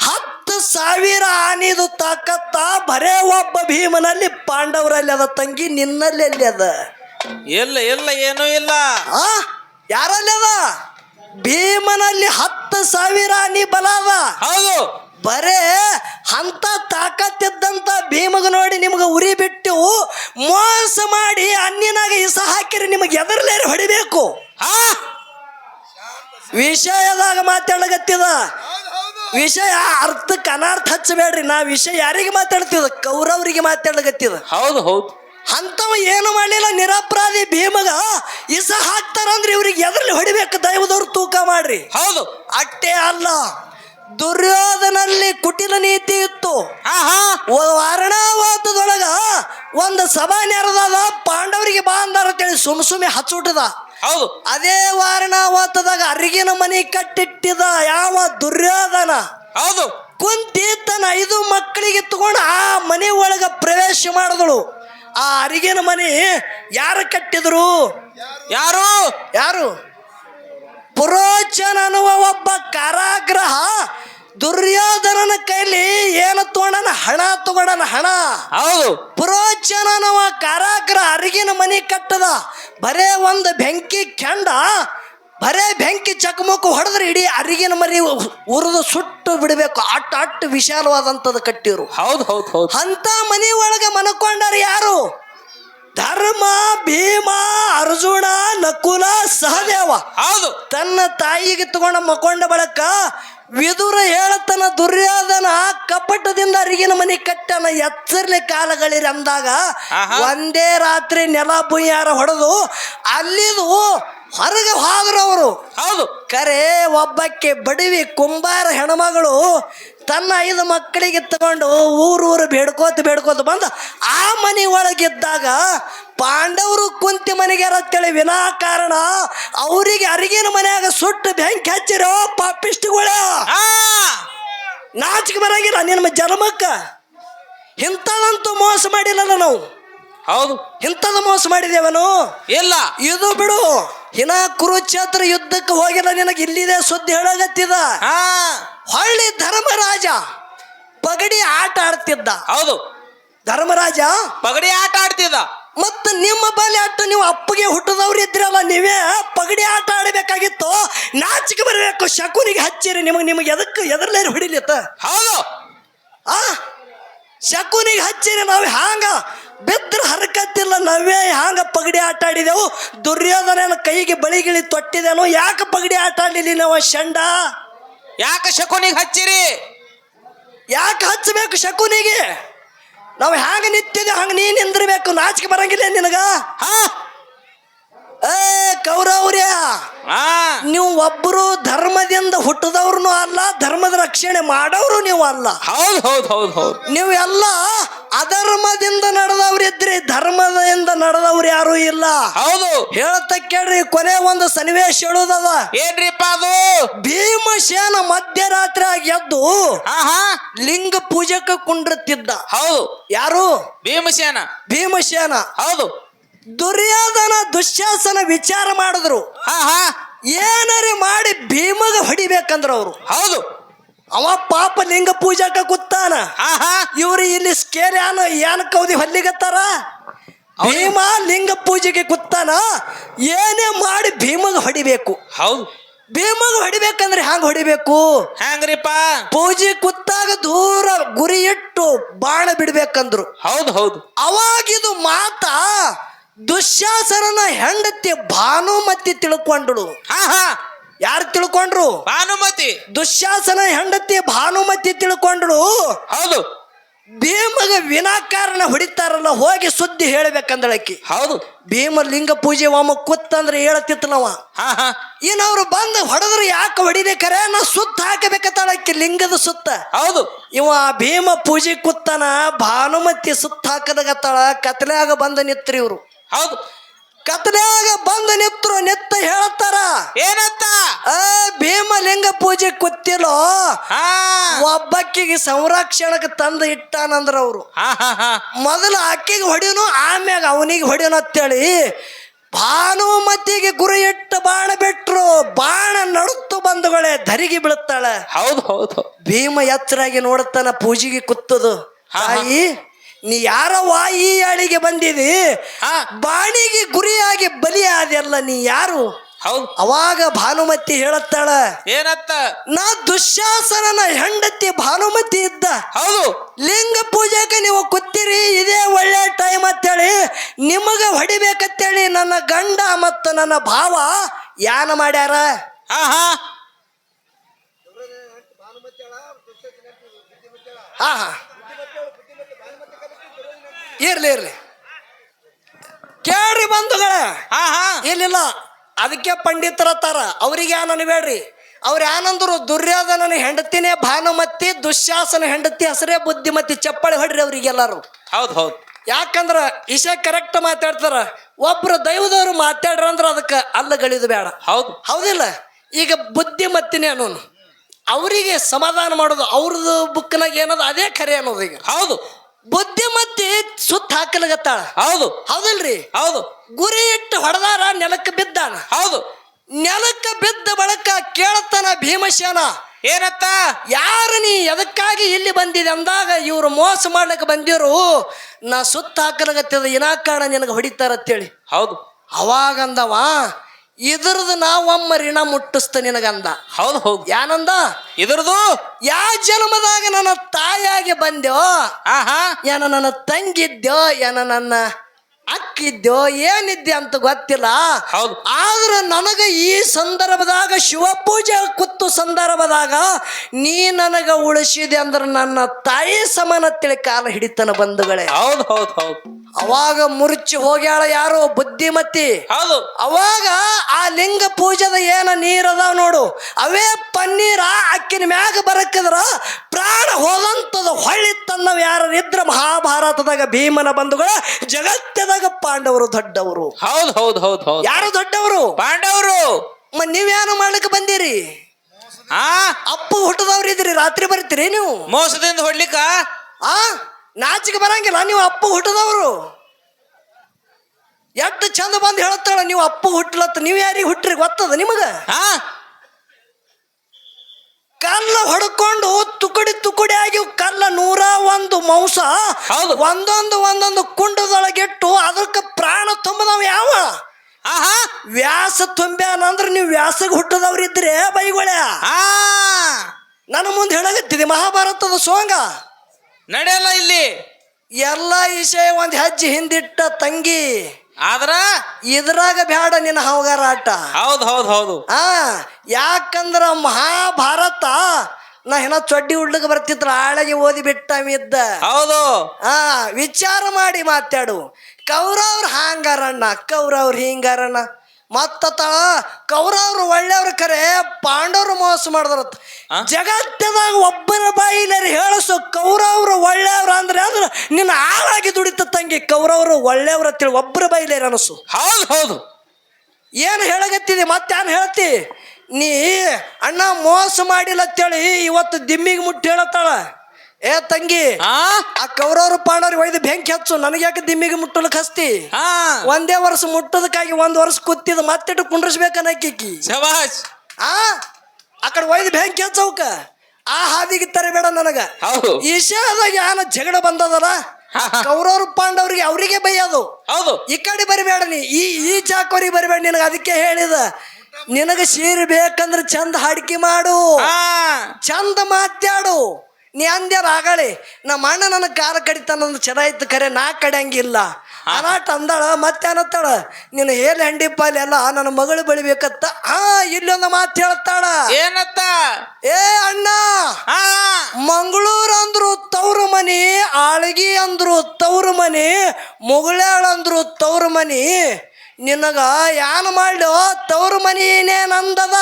ಹತ್ತು ಸಾವಿರ ಆನಿದು ತಾಕತ್ತ ಬರೇ ಒಬ್ಬ ಭೀಮನಲ್ಲಿ ಪಾಂಡವರಲ್ಲಿ ಅದ ತಂಗಿ ನಿನ್ನಲ್ಲಿ ಎಲ್ಲಿ ಅದ? ಇಲ್ಲ ಇಲ್ಲ ಏನೂ ಇಲ್ಲ. ಆ? ಯಾರಲ್ಲಿ ಅದ? ಭೀಮನಲ್ಲಿ ಹತ್ತು ಸಾವಿರ ಆನಿ ಬಲ ಅದ. ಹೌದು. ಬರೇ ಅಂತ ತಾಕತ್ತಿದ್ದಂಥ ಭೀಮಗ ನೋಡಿ ನಿಮ್ಗೆ ಉರಿ ಬಿಟ್ಟು ಮೋಸ ಮಾಡಿ ಅನ್ಯನಾಗ ಇಸ ಹಾಕಿರಿ ನಿಮಗೆ ಎದರ್ಲೇರಿ ಹೊಡಿಬೇಕು. ಆ? ವಿಷಯದಾಗ ಮಾತಾಡಗತ್ತಿದ ವಿಷಯ ಅರ್ಥಕ್ಕೆ ಅನರ್ಥ ಹಚ್ಚಬೇಡ್ರಿ. ನಾ ವಿಷಯ ಯಾರಿಗೆ ಮಾತಾಡ್ತಿದ? ಕೌರವರಿಗೆ ಮಾತಾಡಗತ್ತಿದ ಹೌದು ಹೌದು. ಅಂತವ ಏನು ಮಾಡಲಿಲ್ಲ? ನಿರಪರಾಧಿ ಭೀಮಗ ಇಸ ಹಾಕ್ತಾರಂದ್ರೆ ಇವ್ರಿಗೆ ಎದರ್ಲಿ ಹೊಡಿಬೇಕು. ದೈವದವ್ರು ತೂಕ ಮಾಡ್ರಿ. ಹೌದು. ಅಟ್ಟೆ ಅಲ್ಲ. ದುರ್ಯೋಧನಲ್ಲಿ ಕುಟಿಲ ನೀತಿ ಇತ್ತು. ಆಹಾ ವಾರಣಾವಾತದೊಳಗ ಒಂದು ಸಭಾ ನೆರದಾದ ಪಾಂಡವರಿಗೆ ಬಾ ಅಂದಾರ ಅಂತೇಳಿ ಸುಮ್ ಸುಮ್ಮನೆ ಹಚ್ಚುಟದ ಹೌದು. ಅದೇ ವಾರಣಾವಾತದಾಗ ಅರಿಗಿನ ಮನೆ ಕಟ್ಟಿಟ್ಟಿದ ಯಾವ ದುರ್ಯೋಧನ? ಹೌದು. ಕುಂತಿ ತನ್ನ ಐದು ಮಕ್ಕಳಿಗೆ ತಗೊಂಡು ಆ ಮನೆ ಒಳಗ ಪ್ರವೇಶ ಮಾಡಿದಳು. ಆ ಅರಿಗಿನ ಮನೆ ಯಾರು ಕಟ್ಟಿದ್ರು? ಯಾರು? ಯಾರು? ಅನ್ನುವ ಒಬ್ಬ ಕಾರಾಗ್ರಹ ದುರ್ಯೋಧನನ ಕೈಲಿ ಏನು ತಗೊಂಡನ ಹಣ ತಗೊಂಡನ ಹಣ. ಹೌದು. ಪುರೋಚನ ಅನ್ನುವ ಕಾರಾಗ್ರಹ ಅರಿಗಿನ ಮನೆ ಕಟ್ಟದ. ಬರೇ ಒಂದು ಬೆಂಕಿ ಕೆಂಡ ಬರೇ ಬೆಂಕಿ ಚಕಮಕ ಹೊಡೆದ್ರೆ ಇಡೀ ಅರಿಗಿನ ಮರಿ ಉರಿದು ಸುಟ್ಟು ಬಿಡಬೇಕು. ಅಟ್ಟು ಅಟ್ಟು ವಿಶಾಲವಾದಂಥದ್ದು ಕಟ್ಟಿರು. ಹೌದು ಹೌದು ಹೌದು. ಅಂತ ಮನಿ ಒಳಗೆ ಮನಕೊಂಡಾರ ಯಾರು? ಧರ್ಮ ಭೀಮ ಅರ್ಜುನ ನಕುಲ ಸಹದೇವ. ಹೌದು. ತನ್ನ ತಾಯಿಗೆ ತಗೊಂಡ ಮಕೊಂಡ ಬಳಕ ವಿದುರ ಹೇಳತನ ದುರ್ಯೋಧನ ಕಪಟದಿಂದ ಅರಿಗಿನ ಮನೆ ಕಟ್ಟನ ಎಚ್ಚರ್ಲಿ ಕಾಲಗಳಿರಿ ಅಂದಾಗ ಒಂದೇ ರಾತ್ರಿ ನೆಲ ಬುಯ್ಯಾರ ಹೊಡೆದು ಅಲ್ಲಿದು ಹೊರಗೆ ಹೋದ್ರು ಅವರು ಹೌದು. ಕರೆ ಒಬ್ಬಕ್ಕೆ ಬಡವಿ ಕುಂಬಾರ ಹೆಣ್ಮಗಳು ತನ್ನ ಐದು ಮಕ್ಕಳಿಗೆ ತಗೊಂಡು ಊರೂರು ಬೇಡ್ಕೋತ ಬೇಡ್ಕೋತ ಬಂದು. ಆ ಮನೆ ಒಳಗಿದ್ದಾಗ ಪಾಂಡವರು ಕುಂತಿ ಮನೆಗೆ ವಿನಾ ಕಾರಣ ಅವರಿಗೆ ಅರಿಗಿನ ಮನೆಯಾಗ ಸುಟ್ಟು ಬೆಂಕಿ ಹಚ್ಚಿರೋ ಪಾಪಿಷ್ಟುಗಳ. ಹಾ ನಾಚಿಕೆ ಬರಂಗಿಲ್ಲ ನಿಮ್ಮ ಜನ್ಮಕ್ಕ. ಇಂಥದಂತೂ ಮೋಸ ಮಾಡಿಲ್ಲಲ್ಲ ನಾವು. ಹೌದು. ಇಂಥದ್ದು ಮೋಸ ಮಾಡಿದೇವನು? ಇಲ್ಲ. ಇದು ಬಿಡು. ಇನ್ನ ಕುರುಕ್ಷೇತ್ರ ಯುದ್ಧಕ್ಕೆ ಹೋಗಿಲ್ಲ ನಿನಗೆ ಇಲ್ಲಿದೆ ಸುದ್ದಿ ಹೇಳಗತ್ತಿದ ಆ ಹೊಳ್ಳಿ ಧರ್ಮರಾಜ ಪಗಡಿ ಆಟ ಆಡ್ತಿದ್ದ. ಹೌದು. ಧರ್ಮರಾಜ? ಪಗಡಿ ಆಟ ಆಡ್ತಿದ್ದ. ಮತ್ತ ನಿಮ್ಮ ಬಲಿ ಆಟ ನೀವು ಅಪ್ಪಗೆ ಹುಟ್ಟದವ್ರು ಇದ್ರಲ್ಲ ನೀವೇ ಪಗಡಿ ಆಟ ಆಡಬೇಕಾಗಿತ್ತು? ನಾಚಿಕೆ ಬರಬೇಕು ಶಕುನಿಗೆ ಹಚ್ಚಿರಿ ನಿಮಗೆ ನಿಮಗೆ ಎದಕ್ಕೆ ಎದರ್ಲೇರಿ ಹೊಡಿಲಿತ್ತ? ಹೌದು. ಆ? ಶಕುನಿಗೆ ಹಚ್ಚಿರಿ ನಾವು ಹ್ಯಾಂಗ ಬಿದ್ರ ಹರಕತ್ತಿಲ್ಲ ನಾವೇ ಹ್ಯಾಂಗ ಪಗಡಿ ಆಟ ಆಡಿದೆವು. ದುರ್ಯೋಧನ ಕೈಗೆ ಬಳಿಗಿಳಿ ತೊಟ್ಟಿದೆನೋ ಯಾಕೆ ಪಗಡಿ ಆಟ ಆಡಲಿಲ್ಲ ನಾವು ಶಂಡ? ಯಾಕೆ ಶಕುನಿಗೆ ಹಚ್ಚಿರಿ? ಯಾಕೆ ಹಚ್ಚಬೇಕು ಶಕುನಿಗೆ? ನಾವು ಹ್ಯಾಂಗ ನಿಂತಿದ್ದೆ ಹಂಗ ನೀ ನಿಂದಿರ್ಬೇಕು ನಾಚಿಕೆ ಬರಂಗಿಲ್ಲ ನಿನಗ? ಹಾ ಏ ಕೌರವ್ರ್ಯ ಹಾ ನೀವು ಒಬ್ಬರು ಧರ್ಮದಿಂದ ಹುಟ್ಟದವ್ರು ಅಲ್ಲ ಧರ್ಮದ ರಕ್ಷಣೆ ಮಾಡೋರು ನೀವು ಅಲ್ಲ. ಹೌದು ಹೌದು ಹೌದು ಹೌದು. ನೀವು ಎಲ್ಲ ಅಧರ್ಮದಿಂದ ನಡೆದವ್ರಿದ್ರಿ ಧರ್ಮದಿಂದ ನಡೆದವ್ರು ಯಾರು ಇಲ್ಲ. ಹೌದು. ಹೇಳ್ತ ಕೇಳ್ರಿ ಕೊನೆ ಒಂದು ಸನ್ನಿವೇಶ ಹೇಳುದದ. ಏನ್ರಿಪ್ಪ ಅದು? ಭೀಮಸೇನ ಮಧ್ಯರಾತ್ರಿ ಆಗಿ ಎದ್ದು ಹಾ ಹಾ ಲಿಂಗ ಪೂಜಕ ಕುಂಡ್ರತಿದ್ದ ಹೌದು. ಯಾರು? ಭೀಮಸೇನ. ಭೀಮಸೇನ. ಹೌದು. ದುರ್ಯೋಧನ ದುಶ್ಯಾಸನ ವಿಚಾರ ಮಾಡಿದ್ರು. ಹಾ ಹಾ ಏನರಿ ಮಾಡಿ ಭೀಮಗ ಹೊಡಿಬೇಕಂದ್ರ ಅವರು. ಹೌದು. ಅವ ಪಾಪ ಲಿಂಗ ಪೂಜಾಕ ಕುತ್ತಾನ. ಆಹಾ. ಇವ್ರು ಇಲ್ಲಿ ಸ್ಕೇರ್ ಯಾನ ಏನ್ ಕೌದಿ ಹೊಲ್ಲಿಗತ್ತಾರ ಭೀಮ ಲಿಂಗ ಪೂಜೆಗೆ ಕುತ್ತಾನ? ಏನೇ ಮಾಡಿ ಭೀಮಗ ಹೊಡಿಬೇಕು. ಹೌದು. ಭೀಮಗ ಹೊಡಿಬೇಕಂದ್ರೆ ಹ್ಯಾಂಗ ಹೊಡಿಬೇಕು? ಹ್ಯಾಂಗ್ರಿಪ ಪೂಜೆ ಕುತ್ತಾಗ ದೂರ ಗುರಿ ಇಟ್ಟು ಬಾಣ ಬಿಡ್ಬೇಕಂದ್ರು. ಹೌದು ಹೌದು. ಅವಾಗಿದು ಮಾತ ದುಶ್ಯಾಸನನ ಹೆಂಡತಿ ಭಾನುಮತಿ ತಿಳ್ಕೊಂಡಳು. ಹಾ ಹಾ ಯಾರು ತಿಳ್ಕೊಂಡ್ರು? ಭಾನುಮತಿ. ದುಶ್ಯಾಸನ ಹೆಂಡತಿ ಭಾನುಮತಿ ತಿಳ್ಕೊಂಡಳು. ಹೌದು. ಭೀಮಗ ವಿನಾಕಾರಣ ಹೊಡಿತಾರಲ್ಲ ಹೋಗಿ ಸುದ್ದಿ ಹೇಳ್ಬೇಕಂದಳಕಿ ಹೌದು. ಭೀಮ ಲಿಂಗ ಪೂಜೆ ಒಮ್ಮ ಕೂತಂದ್ರೆ ಹೇಳತ್ತಿತ್ತನವ ಅವ್ರು ಬಂದು ಹೊಡೆದ್ರೆ ಯಾಕೆ ಹೊಡಿಬೇಕರೆ ನಾ ಸುತ್ತ ಹಾಕಬೇಕತ್ತಾಳಕ್ಕಿ ಲಿಂಗದ ಸುತ್ತ. ಹೌದು. ಇವ ಭೀಮ ಪೂಜೆ ಕೂತಾನ ಭಾನುಮತಿ ಸುತ್ತ ಹಾಕದಾಗತ್ತಾಳ ಕತ್ಲ್ಯಾಗ ಬಂದ ನಿತ್ರಿ ಇವ್ರು. ಹೌದು. ಕತ್ನ್ಯಾಗ ಬಂದು ನಿತ್ರು ನಿತ್ತ ಹೇಳ್ತಾರ. ಏನತ್ತ ಆ ಭೀಮಲಿಂಗ ಪೂಜೆ ಗೊತ್ತಿಲ್ಲೋ ಹಾ. ಒಬ್ಬಕ್ಕಿಗೆ ಸಂರಕ್ಷಣಕ್ಕೆ ತಂದು ಇಟ್ಟಾನಂದ್ರ ಅವರು. ಮೊದಲು ಆಕೆಗೆ ಹೊಡಿನು ಆಮ್ಯಾಗ ಅವನಿಗೆ ಹೊಡಿನು ಅಂತೇಳಿ ಭಾನುಮತಿಗೆ ಗುರಿ ಇಟ್ಟು ಬಾಣ ಬಿಟ್ರು ಬಾಣ ನಡುತ್ತು ಬಂದುಗಳೇ ಧರಿಗೆ ಬೀಳುತ್ತಾಳೆ. ಹೌದು ಹೌದು. ಭೀಮ ಎಚ್ಚರಾಗಿ ನೋಡುತ್ತಾನ ಪೂಜೆಗೆ ಕುತ್ತದು. ತಾಯಿ ನೀ ಯಾರ ವಾಯಿ ಅಳಿಗೆ ಬಂದಿದಿ? ಆ ಬಾಣಿಗೆ ಗುರಿಯಾಗಿ ಬಲಿ ಆದೆಲ್ಲ ನೀ ಯಾರು? ಹೌದು. ಅವಾಗ ಭಾನುಮತಿ ಹೇಳತ್ತಾಳ ಏನತ್ತ? ನಾ ದುಶ್ಯಾಸನನ ಹೆಂಡತಿ ಭಾನುಮತಿ ಇದ್ದ. ಹೌದು. ಲಿಂಗ ಪೂಜೆಗೆ ನೀವು ಕೂತಿರಿ ಇದೇ ಒಳ್ಳೆ ಟೈಮ್ ಅಂತೇಳಿ ನಿಮಗೆ ಹೊಡಿಬೇಕಂತೇಳಿ ನನ್ನ ಗಂಡ ಮತ್ತು ನನ್ನ ಭಾವ ಯಾನ ಮಾಡ್ಯಾರ? ಹಾ ಹಾ. ಹಾ ಹಾ. ಇರ್ಲಿ ಇರ್ಲಿ. ಕೇಳ್ರಿ ಬಂಧುಗಳ. ಹಾ ಹಾ. ಇಲ್ಲಿಲ್ಲ. ಅದಕ್ಕೆ ಪಂಡಿತರ ತರ ಅವ್ರಿಗೆ ಯಾನ್ ಬೇಡ್ರಿ? ಅವ್ರು ಏನಂದ್ರು ದುರ್ಯೋಧನನ ಹೆಂಡತಿನೇ ಭಾನುಮತಿ ದುಶ್ಯಾಸನ ಹೆಂಡತಿ ಹೆಸರೇ ಬುದ್ಧಿಮತಿ ಚಪ್ಪಳಿ ಹೊಡ್ರಿ ಅವ್ರಿಗೆಲ್ಲರೂ. ಹೌದು ಹೌದು. ಯಾಕಂದ್ರ ಇಶ ಕರೆಕ್ಟ್ ಮಾತಾಡ್ತಾರ. ಒಬ್ರು ದೈವದವ್ರು ಮಾತಾಡ್ರ ಅಂದ್ರ ಅದಕ್ಕೆ ಅಲ್ಲಗಳಿದು ಬೇಡ. ಹೌದು. ಹೌದಿಲ್ಲ? ಈಗ ಬುದ್ಧಿಮತ್ತಿನೇ ಅನ್ನೋನು. ಅವರಿಗೆ ಸಮಾಧಾನ ಮಾಡೋದು ಅವ್ರದ್ದು ಬುಕ್ನಾಗ ಏನದ? ಅದೇ ಖರೆ ಅನ್ನೋದು ಈಗ. ಹೌದು. ಬುದ್ಧಿಮತ್ತಿ ಸುತ್ತ ಹಾಕಲಗತ್ತಾಳ. ಹೌದು. ಹೌದಲ್ರಿ? ಹೌದು. ಗುರಿ ಇಟ್ಟು ಹೊಡೆದಾರ ನೆಲಕ್ಕೆ ಬಿದ್ದಾನ. ಹೌದು. ನೆಲಕ್ಕೆ ಬಿದ್ದ ಬಳಕ ಕೇಳತ್ತಾನ ಭೀಮಸೇನ. ಏನತ್ತ? ಯಾರು ನೀ ಎದಕ್ಕಾಗಿ ಇಲ್ಲಿ ಬಂದಿದೆ ಅಂದಾಗ ಇವ್ರು ಮೋಸ ಮಾಡ್ಲಿಕ್ಕೆ ಬಂದಿರು. ನಾ ಸುತ್ತ ಹಾಕಲಾಗತ್ತದ ಇನಾಕಾರಣ ನಿನಗೆ ಹೊಡಿತಾರ ಅಂತೇಳಿ. ಹೌದು. ಅವಾಗಂದವ ಇದ್ರದ್ದು ನಾ ಒಮ್ಮ ಋಣ ಮುಟ್ಟಿಸ್ತ ನಿನಗಂದ. ಹೌದು ಹೌದು. ಯಾನಂದ? ಇದ್ರದು ಯಾ ಜನ್ಮದಾಗ ನನ್ನ ತಾಯಾಗಿ ಬಂದ್ಯೋ? ಆಹಾ. ಯಾನ ಏನ ನನ್ನ ತಂಗಿದ್ಯೋ? ಏನ ನನ್ನ ಅಕ್ಕಿದ್ಯೋ ಏನಿದ್ದೆ ಅಂತ ಗೊತ್ತಿಲ್ಲ. ಹೌದು. ಆದ್ರೆ ನನಗೆ ಈ ಸಂದರ್ಭದಾಗ ಶಿವಪೂಜೆ ಕುತ್ತು ಸಂದರ್ಭದಾಗ ನೀ ನನಗ ಉಳಿಸಿದೆ ಅಂದ್ರೆ ನನ್ನ ತಾಯಿ ಸಮಾನ ತಿಳಿ ಕಾಲ ಹಿಡಿತನ ಬಂಧುಗಳೇ. ಹೌದು ಹೌದು ಹೌದು. ಅವಾಗ ಮುರ್ಚಿ ಹೋಗ್ಯಾಳ ಯಾರು ಬುದ್ಧಿಮತಿ. ಹೌದು. ಅವಾಗ ಆ ಲಿಂಗ ಪೂಜದ ಏನ ನೀರದಾವ ನೋಡು. ಅವೇ ಪನ್ನೀರ ಅಕ್ಕಿನ ಮ್ಯಾಗ ಬರಕದ್ರ ಪ್ರಾಣ ಹೋದಂತದ ಹೊಳ್ಳಿ ತನ್ನವ್ ಯಾರು ಇದ್ರ ಮಹಾಭಾರತದಾಗ ಭೀಮನ ಬಂಧುಗಳ ಜಗತ್ತದಾಗ ಪಾಂಡವರು ದೊಡ್ಡವರು? ಹೌದು ಹೌದು ಹೌದು ಹೌದು. ಯಾರು ದೊಡ್ಡವರು? ಪಾಂಡವರು. ಮ ನೀವೇನು ಮಾಡ್ಲಿಕ್ಕೆ ಬಂದಿರಿ? ಆ? ಅಪ್ಪು ಹುಟ್ಟದವ್ರು ಇದ್ರಿ ರಾತ್ರಿ ಬರ್ತೀರಿ ನೀವು? ಮೋಸದಿಂದ ಹೊಡ್ಲಿಕ್ಕ? ಆ? ನಾಚಿಕೆ ಬರಂಗಿಲ್ಲ ನೀವು ಅಪ್ಪು ಹುಟ್ಟದವರು. ಎಷ್ಟು ಚಂದ ಬಂದು ಹೇಳತ್ತಾಳ ನೀವು ಅಪ್ಪು ಹುಟ್ಟಲತ್ತ ನೀವು ಯಾರಿಗೆ ಹುಟ್ಟ್ರಿ ಗೊತ್ತದ ನಿಮಗ? ಹಾ ಕಲ್ಲ ಹೊಡ್ಕೊಂಡು ತುಕಡಿ ತುಕಡಿ ಆಗಿ ಕಲ್ಲ ನೂರ ಒಂದು ಮಾಂಸ. ಒಂದೊಂದು ಒಂದೊಂದು ಕುಂಡದೊಳಗಿಟ್ಟು ಅದಕ್ಕೆ ಪ್ರಾಣ ತುಂಬದವ ಯಾವ? ಆಹಾ. ವ್ಯಾಸ ತುಂಬ್ಯಾನಂದ್ರ ನೀವು ವ್ಯಾಸಗೆ ಹುಟ್ಟದವ್ರು ಇದ್ರೆ ಬೈಗೊಳ್ಯ ಹಾ. ನನ್ನ ಮುಂದೆ ಹೇಳಗತ್ತಿದೆ ಮಹಾಭಾರತದ ಸೋಂಗ? ನಡೆಯಲ್ಲ ಇಲ್ಲಿ. ಎಲ್ಲ ವಿಷಯ ಒಂದು ಹೆಜ್ಜೆ ಹಿಂದಿಟ್ಟ ತಂಗಿ. ಆದ್ರ ಇದ್ರಾಗ ಬ್ಯಾಡ ನಿನ್ನ ಹೌಗಾರ ಆಟ. ಹೌದು ಹೌದು ಹೌದು. ಆ ಯಾಕಂದ್ರ ಮಹಾಭಾರತ ನಾ ಏನ ಚೊಡ್ಡಿ ಉಡ್ಲಿಕ್ಕೆ ಬರ್ತಿದ್ರ ಆಳಗೆ ಓದಿ ಬಿಟ್ಟ ಇದ್ದ. ಹೌದು. ಆ ವಿಚಾರ ಮಾಡಿ ಮಾತಾಡು. ಕೌರವ್ರ ಹಾಂಗಾರಣ್ಣ ಕೌರವ್ರ ಹಿಂಗಾರಣ್ಣ. ಮತ್ತ ಕೌರವ್ರು ಒಳ್ಳೆಯವ್ರ ಕರೆ ಪಾಂಡವ್ರು ಮೋಸ ಮಾಡಿದ್ರ? ಜಗತ್ತದಾಗ ಒಬ್ಬರ ಬಾಯಿಲರಿ ಹೇಳಸು ಕೌರವ್ರು ಒಳ್ಳೆಯವ್ರ ಅಂದ್ರೆ ಅಂದ್ರೆ ನಿನ್ನ ಆಳಾಗಿ ದುಡಿತ ತಂಗಿ ಕೌರವ್ರು ಒಳ್ಳೆಯವ್ರ ತಿಳಿ ಒಬ್ಬರ ಬಾಯಿಲೇರಿ ಅನಸು. ಹೌದು ಹೌದು. ಏನು ಹೇಳಗತ್ತಿದೆ ಮತ್ತೇನು ಹೇಳ್ತಿ? ನೀ ಅಣ್ಣ ಮೋಸ ಮಾಡಿಲ್ಲ ಅಂತೇಳಿ ಇವತ್ತು ದಿಮ್ಮಿಗೆ ಮುಟ್ಟಿ ಹೇಳತ್ತಾಳ. ಏ ತಂಗಿ ಹಾ ಆ ಕೌರವರು ಪಾಂಡವ್ರು ಒಯ್ದು ಬೆಂಕಿ ಹಚ್ಚು ನನಗೆ ಯಾಕೆ ದಿಮ್ಮಿಗೆ ಮುಟ್ಟಲು ಕಸ್ತಿ? ಆ ಒಂದೇ ವರ್ಷ ಮುಟ್ಟದಕ್ಕಾಗಿ ಒಂದ್ ವರ್ಷ ಕೂತಿದ್ ಮತ್ತಿಟ್ಟು ಕುಂಡ್ರಿಸ್ಬೇಕನ್ನಕ್ಕಿ? ಶಬಾಷ್. ಆ? ಆ ಕಡೆ ಒಯ್ದು ಬೆಂಕಿ ಹಚ್ಚವಕ ಆ ಹಾದಿಗೆ ತರಬೇಡ ನನಗ. ಹೌದು. ಈಶಾದಾಗ ಯಾನ ಜಗಳ ಬಂದದಲ್ಲ? ಕೌರವ್ರ ಕೌರವ್ರು ಪಾಂಡವ್ರಿಗೆ ಅವರಿಗೆ ಬೈಯೋದು. ಹೌದು. ಈ ಕಡೆ ಬರಿಬೇಡ ನೀ ಈ ಈ ಚಾಕೋರಿಗೆ ಬರಬೇಡ ನಿನಗೆ ಅದಕ್ಕೆ ಹೇಳಿದ. ನಿನಗೆ ಸೀರೆ ಬೇಕಂದ್ರೆ ಚಂದ ಹಾಡಿಕೆ ಮಾಡು. ಆ ಚಂದ ಮಾತಾಡು. ನೀ ಅಂದ್ಯಾರ ಆಗಳಿ ನಮ್ಮ ಅಣ್ಣ ನನ್ನ ಕಡಿತಾನಂದ್ರೆ ಚರ ಇತ್ತು ಕರೆ ನಾ ಕಡಿಯಂಗಿಲ್ಲ. ಅನಾಟ ಅಂದಾಳ ಮತ್ತೆ ಅನ್ನತ್ತಾಳ ನೀನು ಏಲ್ ಹಂಡಿ ಎಲ್ಲ ನನ್ನ ಮಗಳು ಬೆಳಿಬೇಕತ್ತ ಆ ಇಲ್ಲೊಂದು ಮಾತು ಹೇಳ್ತಾಳ. ಏನತ್ತ? ಏ ಅಣ್ಣ ಮಂಗಳೂರು ಅಂದ್ರು ತವ್ರ ಮನಿ ಆಳ್ಗಿ ಅಂದ್ರು ತವ್ರ ಮನಿ ಮುಗಳಾಳ ಅಂದ್ರು ತವ್ರ ಮನಿ ನಿನಗ ಯಾನ ಮಾಡ್ಲು ತವ್ರ ಮನಿನೇ ನಂದದ.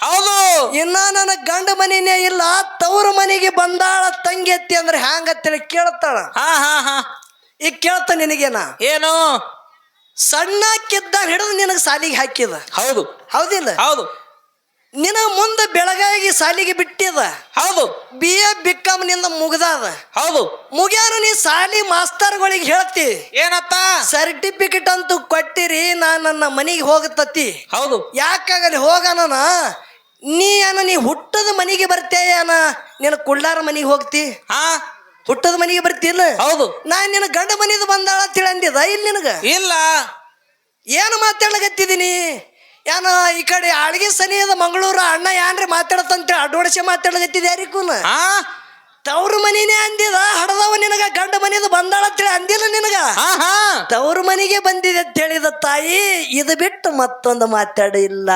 ಹೌದು. ಇನ್ನ ನನ್ನ ಗಂಡ ಮನಿನೇ ಇಲ್ಲ ತವ್ರ ಮನೆಗೆ ಬಂದಾಳ ತಂಗಿ ಅತ್ತಿ ಅಂದ್ರೆ ಹ್ಯಾಂಗತ್ತೇಳಿ ಕೇಳ್ತಾಳ. ಹಾ ಹಾ ಹಾ. ಈಗ ಕೇಳ್ತ ನಿನಗೇನ? ಏನು? ಸಣ್ಣಕ್ಕಿದ್ದ ಹಿಡಿದು ನಿನಗೆ ಸಾಲಿಗೆ ಹಾಕಿದ. ಹೌದು. ಹೌದಿಲ್ಲ? ಹೌದು. ನಿನ ಮುಂದೆ ಬೆಳಗಾಗಿ ಸಾಲಿಗೆ ಬಿಟ್ಟಿದ. ಹೌದು. ಬಿ ಎ ಬಿಕಾಮ್ನಿಂದ ಮುಗ್ದಾದ. ಹೌದು. ಮುಗ್ಯಾರ ನೀ ಸಾಲಿ ಮಾಸ್ತರ್ಗಳಿಗೆ ಹೇಳ್ತಿ. ಏನಪ್ಪ? ಸರ್ಟಿಫಿಕೇಟ್ ಅಂತೂ ಕೊಟ್ಟಿರಿ ನಾ ನನ್ನ ಮನೆಗೆ ಹೋಗತತ್ತಿ ಹೌದು. ಯಾಕಾಗಲಿ ಹೋಗಣ ನೀ ಏನ ನೀ ಹುಟ್ಟದ ಮನೆಗೆ ಬರ್ತೇಯನ ನಿನ್ನ ಕುಳ್ಳಾರ ಮನೆಗೆ ಹೋಗ್ತಿ. ಹಾ. ಹುಟ್ಟದ ಮನೆಗೆ ಬರ್ತಿಲ್ಲ ಹೌದು. ನಾ ನಿನ್ನ ಗಂಡ ಮನೆದು ಬಂದಾಳ ತಿಳಂದಿದ ಇಲ್ಲಿ ನಿನಗ? ಇಲ್ಲ. ಏನು ಮಾತಾಡ್ಲಕತ್ತಿದ್ದೀನಿ ಏನ ಈ ಕಡೆ ಆಳ್ಗಿ ಸನಿ ಅದ ಮಂಗಳೂರು ಅಣ್ಣ ಏನ್ರಿ ಮಾತಾಡತಂತ ಅಡ್ವಡಿಸಿ ಮಾತಾಡ್ಲಕತ್ತಿದ್ದೆ ಯಾರಿಕೂನ ಆ? ತವ್ರ ಮನಿನೇ ಅಂದಿದ ಹಡದವ ನಿನಗ ಗಂಡ ಮನಿದು ಬಂದಾಳ ಅಂತೇಳಿ ಅಂದಿಲ್ಲ ನಿನಗ? ತವ್ರ ಮನೆಗೆ ಬಂದಿದೆ ಅಂತ ಹೇಳಿದ ತಾಯಿ ಇದು ಬಿಟ್ಟು ಮತ್ತೊಂದು ಮಾತಾಡಿಲ್ಲ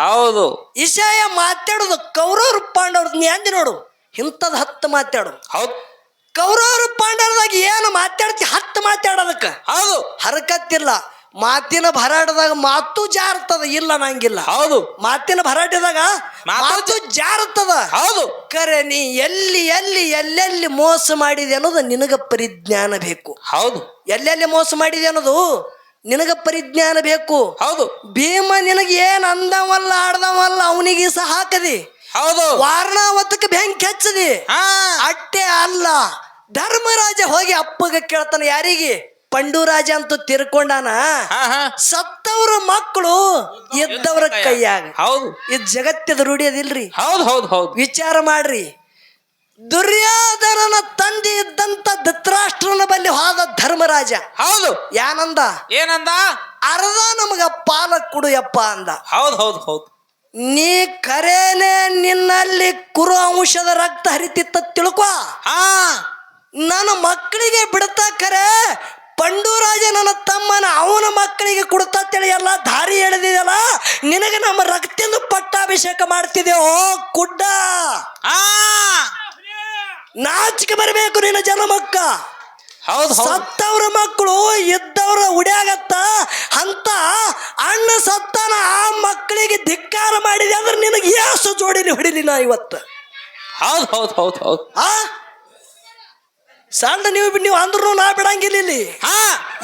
ಹೌದು. ಇಶಾಯ ಮಾತಾಡೋದು ಕೌರವ್ರ ಪಾಂಡವ್ರ ನೀ ಅಂದಿ ನೋಡು ಇಂಥದ್ ಹತ್ತು ಮಾತಾಡು. ಹೌದು. ಕೌರವ್ರ ಪಾಂಡವ್ರದಾಗ ಏನು ಮಾತಾಡ್ತಿ ಹತ್ತು ಮಾತಾಡೋದಕ್ಕೆ ಹೌದು. ಹರಕತ್ತಿಲ್ಲ. ಮಾತಿನ ಭರಾಟದಾಗ ಮಾತು ಜಾರ್ತದ ಇಲ್ಲ ನಂಗಿಲ್ಲ ಹೌದು. ಮಾತಿನ ಭರಾಟದಾಗ ಮಾತು ಜಾರತದ. ಹೌದು. ಕರೆ ನೀ ಎಲ್ಲಿ ಎಲ್ಲಿ ಎಲ್ಲೆಲ್ಲಿ ಮೋಸ ಮಾಡಿದೆ ಅನ್ನೋದು ನಿನಗ ಪರಿಜ್ಞಾನ ಬೇಕು. ಹೌದು. ಎಲ್ಲೆಲ್ಲಿ ಮೋಸ ಮಾಡಿದೆ ಅನ್ನೋದು ನಿನಗ ಪರಿಜ್ಞಾನ ಬೇಕು. ಹೌದು. ಭೀಮ ನಿನಗೆ ಏನ್ ಅಂದವಲ್ಲ ಆಡ್ದವಲ್ಲ ಅವನಿಗೆ ಸಹ ಹಾಕದಿ. ಹೌದು. ವಾರಣಾವತಕ್ಕೆ ಬೆಂಕಿ ಹಚ್ಚದಿ. ಅಟ್ಟೆ ಅಲ್ಲ. ಧರ್ಮರಾಜ ಹೋಗಿ ಅಪ್ಪಗ ಕೇಳ್ತಾನೆ ಯಾರಿಗೆ? ಪಂಡುರಾಜ ಅಂತ ತಿರ್ಕೊಂಡಾನ? ಸತ್ತವ್ರ ಮಕ್ಕಳು ಇದ್ದವ್ರ ಕೈಯಾಗ. ಹೌದು. ಇದು ಜಗತ್ತದ ರೂಢಿಯದಿಲ್ರಿ ಹೌದು ಹೌದು ಹೌದು. ವಿಚಾರ ಮಾಡ್ರಿ. ದುರ್ಯೋಧನನ ತಂದೆ ಇದ್ದಂತ ಧೃತರಾಷ್ಟ್ರನ ಬಲ್ಲಿ ಹೋದ ಧರ್ಮರಾಜ. ಹೌದು. ಯಾನಂದ? ಏನಂದ? ಅರ್ಧ ನಮಗ ಪಾಲ ಕೊಡು ಯಪ್ಪ ಅಂದ. ಹೌದು ಹೌದು ಹೌದು. ನೀ ಕರೇನೆ ನಿನ್ನಲ್ಲಿ ಕುರು ಅಂಶದ ರಕ್ತ ಹರಿತಿತ್ತ ತಿಳ್ಕೊ. ಹಾ. ನನ್ನ ಮಕ್ಕಳಿಗೆ ಬಿಡ್ತಾ ಕರೆ ಪಂಡುರಾಜ ನನ್ನ ತಮ್ಮನ ಅವನ ಮಕ್ಕಳಿಗೆ ಕೊಡ್ತಾ ಎಲ್ಲ ದಾರಿ ಎಳೆದಿದೆಯಲ್ಲ ನಿನಗೆ ನಮ್ಮ ರಕ್ತದಿಂದ ಪಟ್ಟಾಭಿಷೇಕ ಮಾಡ್ತಿದ್ದೇವೋ ಕುಡ್ಡ. ಆ! ನಾಚಿಕೆ ಬರಬೇಕು ನಿನ್ನ ಜನ್ಮಕ್ಕ. ಹೌದು ಸತ್ತವ್ರ ಮಕ್ಕಳು ಇದ್ದವ್ರ ಉಡ್ಯಾಗತ್ತ ಅಂತ ಅಣ್ಣ ಸತ್ತನ ಆ ಮಕ್ಕಳಿಗೆ ಧಿಕ್ಕಾರ ಮಾಡಿದೆ ಅಂದ್ರೆ ನಿನಗೆ ಯಾಸು ಜೋಡಿಲಿ ಹೊಡಿಲಿ ನಾ ಇವತ್ತು. ಹೌದು ಹೌದು ಹೌದು ಹೌದು. ಆ? ಸಣ್ಣ ನೀವು ನೀವು ಅಂದ್ರೂ ನಾ ಬಿಡಂಗಿಲ್ಲ ಇಲ್ಲಿ. ಹಾ.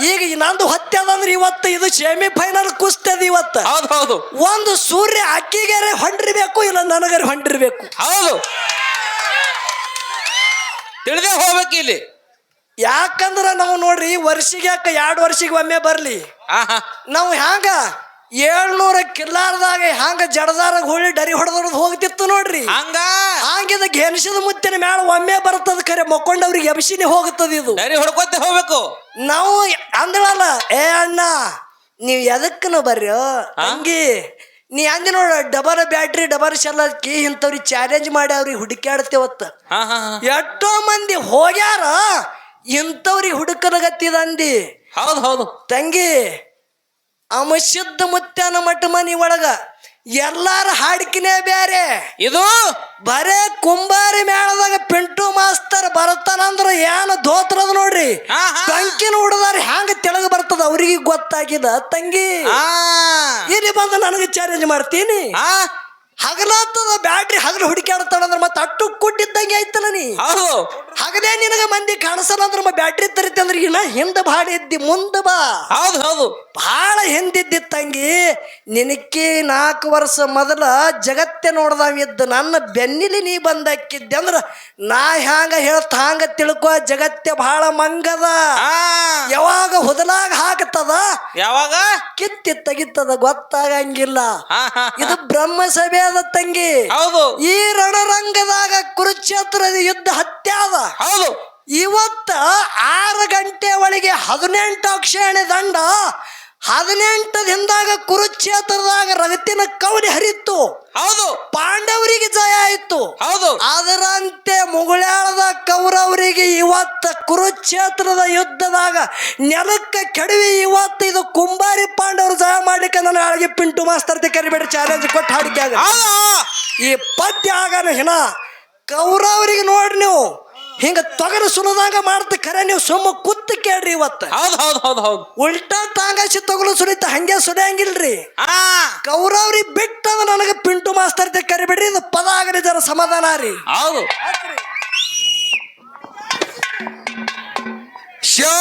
ಈಗ ನಂದು ಹೊತ್ತೆ ಅದಂದ್ರೆ ಇವತ್ತು ಇದು ಸೆಮಿ ಫೈನಲ್ ಕುಸ್ತದ ಇವತ್ತು. ಹೌದು ಹೌದು. ಒಂದು ಸೂರ್ಯ ಅಕ್ಕಿಗೆರೆ ಹೊಂಡಿರ್ಬೇಕು ಇಲ್ಲ ನನಗರೆ ಹೊಂಡಿರ್ಬೇಕು. ಹೌದು. ತಿಳಿದೇ ಹೋಗ್ಬೇಕು ಇಲ್ಲಿ. ಯಾಕಂದ್ರ ನಾವು ನೋಡ್ರಿ ವರ್ಷಿಗೆ ಯಾಕ ಎರಡು ವರ್ಷಿಗೆ ಒಮ್ಮೆ ಬರ್ಲಿ ನಾವು ಹ್ಯಾಂಗ? ಏಳ್ನೂರ ಕಿಲ್ಲಾರದಾಗ ಹಂಗ ಜಡದಾರ ಹೋಳಿ ಡರಿ ಹೊಡೆದ್ರದ್ ಹೋಗ್ತಿತ್ತು ನೋಡ್ರಿ. ಹಂಗ? ಹಂಗಿದ ಗೆಣಸಿದ ಮುತ್ತಿನ ಮ್ಯಾಲ ಒಮ್ಮೆ ಬರ್ತದ ಖರೆ ಮಕ್ಕೊಂಡವ್ರಿಗೆ ಎಬಸಿನಿ ಹೋಗುತ್ತದೆ ಇದು. ಡರಿ ಹೊಡ್ಕೊತ ಹೋಗ್ಬೇಕು. ನಾವು ಅಂದಳಲ್ಲ ಏ ಅಣ್ಣ ನೀವು ಎದಕ್ಕನ ಬರ್ರಿ? ಹಂಗಿ ನೀ ಅಂದಿ ನೋಡ ಡಬಲ್ ಬ್ಯಾಟ್ರಿ ಡಬಲ್ ಶೆಲ್ಲ ಕೀ ಇಂಥವ್ರಿಗೆ ಚಾಲೆಂಜ್ ಮಾಡಿ ಅವ್ರಿಗೆ ಹುಡುಕ್ಯಾಡ್ತೇವತ್ತ ಎಷ್ಟೋ ಮಂದಿ ಹೋಗ್ಯಾರ ಇಂಥವ್ರಿಗೆ ಹುಡುಕನಗತ್ತಿದಂದಿ ಹೌದು ಹೌದು. ತಂಗಿ ಅಮಶುದ್ಧ ಮುತ್ಯನ ಮಠ ಮನಿ ಒಳಗ ಎಲ್ಲಾರ ಹಾಡಿಕಿನೇ ಬೇರೆ ಇದು? ಬರೇ ಕುಂಬಾರಿ ಮೇಳದಾಗ ಪಿಂಟು ಮಾಸ್ತರ್ ಬರತಾನಂದ್ರ ಏನು ದೋತ್ರದ ನೋಡ್ರಿ? ಟಂಕಿನ ಹುಡುದಾರ ಹ್ಯಾಂಗ ತೆಳಗ ಬರ್ತದ ಅವ್ರಿಗೆ ಗೊತ್ತಾಗಿದ ತಂಗಿ. ಇಲ್ಲಿ ಬಂದು ನನಗೆ ಚಾಲೆಂಜ್ ಮಾಡ್ತೀನಿ. ಹಗಲಾತದ ಬ್ಯಾಟ್ರಿ ಹಗಲು ಹುಡುಕಾಡ್ತಾಳಂದ್ರ ಮತ್ತೆ ಅಟ್ಟು ಕುಟ್ಟಿದ್ದಂಗೆ ಆಯ್ತಲ್ಲ ನೀ. ಹಗದೇ ಹಗಲೇ ನಿನಗ ಮಂದಿ ಕಾಣಿಸಲ್ಲ ಅಂದ್ರೆ ಬ್ಯಾಟ್ರಿ ತರಿತಂದ್ರೆ ಇನ್ನ ಹಿಂದ ಭಾಳ ಇದ್ದಿ ಮುಂದ ಬಾ. ಹೌದು ಹೌದು. ಭಾಳ ಹಿಂದಿದ್ದಿ ತಂಗಿ ನಿನಕ್ಕೆ ನಾಲ್ಕು ವರ್ಷ ಮೊದಲ ಜಗತ್ತೇ ನೋಡ್ದಾವಿದ್ದ ನನ್ನ ಬೆನ್ನಿಲಿ ನೀ ಬಂದಕ್ಕಿದ್ದೆ ಅಂದ್ರೆ ನಾ ಹ್ಯಾಂಗ ಹೇಳ್ತ ಹಾಂಗ ತಿಳ್ಕೊ ಜಗತ್ತೆ ಭಾಳ ಮಂಗದ. ಯಾವಾಗ ಹುದಲಾಗ ಹಾಕ್ತದ? ಯಾವಾಗ? ಕಿತ್ತಿ ತೆಗಿತದ ಗೊತ್ತಾಗಂಗಿಲ್ಲ. ಇದು ಬ್ರಹ್ಮ ಸಭೆ ಅದ ತಂಗಿ. ಹೌದು. ಈ ರಣರಂಗದಾಗ ಕುರುಕ್ಷೇತ್ರ ಯುದ್ಧ ಹತ್ಯಾದ ಹೌದು. ಇವತ್ತ ಆರು ಗಂಟೆ ಒಳಗೆ ಹದಿನೆಂಟು ಅಕ್ಷರಣೆ ದಂಡ ಹದಿನೆಂಟು ದಿನದಾಗ ಕುರುಕ್ಷೇತ್ರದಾಗ ರಗತಿನ ಕವಲಿ ಹರಿತ್ತು. ಹೌದು. ಪಾಂಡವರಿಗೆ ಜಯ ಆಯಿತು. ಹೌದು. ಅದರಂತೆ ಮುಗುಳಾಳದ ಕೌರವರಿಗೆ ಇವತ್ತ ಕುರುಕ್ಷೇತ್ರದ ಯುದ್ಧದಾಗ ನೆಲಕ್ಕೆ ಕೆಡವಿ ಇವತ್ತು ಇದು ಕುಂಬಾರಿ ಪಾಂಡವರು ಜಯ ಮಾಡ್ಲಿಕ್ಕೆ ನನ್ನ ಅಳಗೆ ಪಿಂಟು ಮಾಸ್ತರ್ ಕರಿಬೇಡಿ ಚಾಲೆಂಜ್ ಕೊಟ್ಟು ಹಾಡಿಕೆ ಈ ಪದ್ಯ ಆಗನ ಹಿನ ಕೌರವರಿಗೆ ನೋಡ್ರಿ ನೀವು. ಹಿಂಗ ತೊಗರು ಸುಲದಾಗ ಮಾಡ್ತ ಕರೆ ನೀವು ಸುಮ್ಮ ಕುತ್ತ ಕೇಳ್ರಿ ಇವತ್ತ. ಹೌದು ಹೌದು ಹೌದು ಹೌದು. ಉಲ್ಟಾ ತಾಂಗಾಸಿ ತಗೊಳು ಸುಲಿತ ಹಂಗೆ ಸುಡಿಯಂಗಿಲ್ರಿ ಆ ಗೌರವ್ರಿ ಬಿಟ್ಟದ ನನಗೆ ಪಿಂಟು ಮಾಸ್ತರ್ ಕರಿಬಿಡ್ರಿ ಇದು ಪದ ಆಗಲಿ ಜರ ಸಮಾಧಾನ ರೀ. ಹೌದು. ಶಾ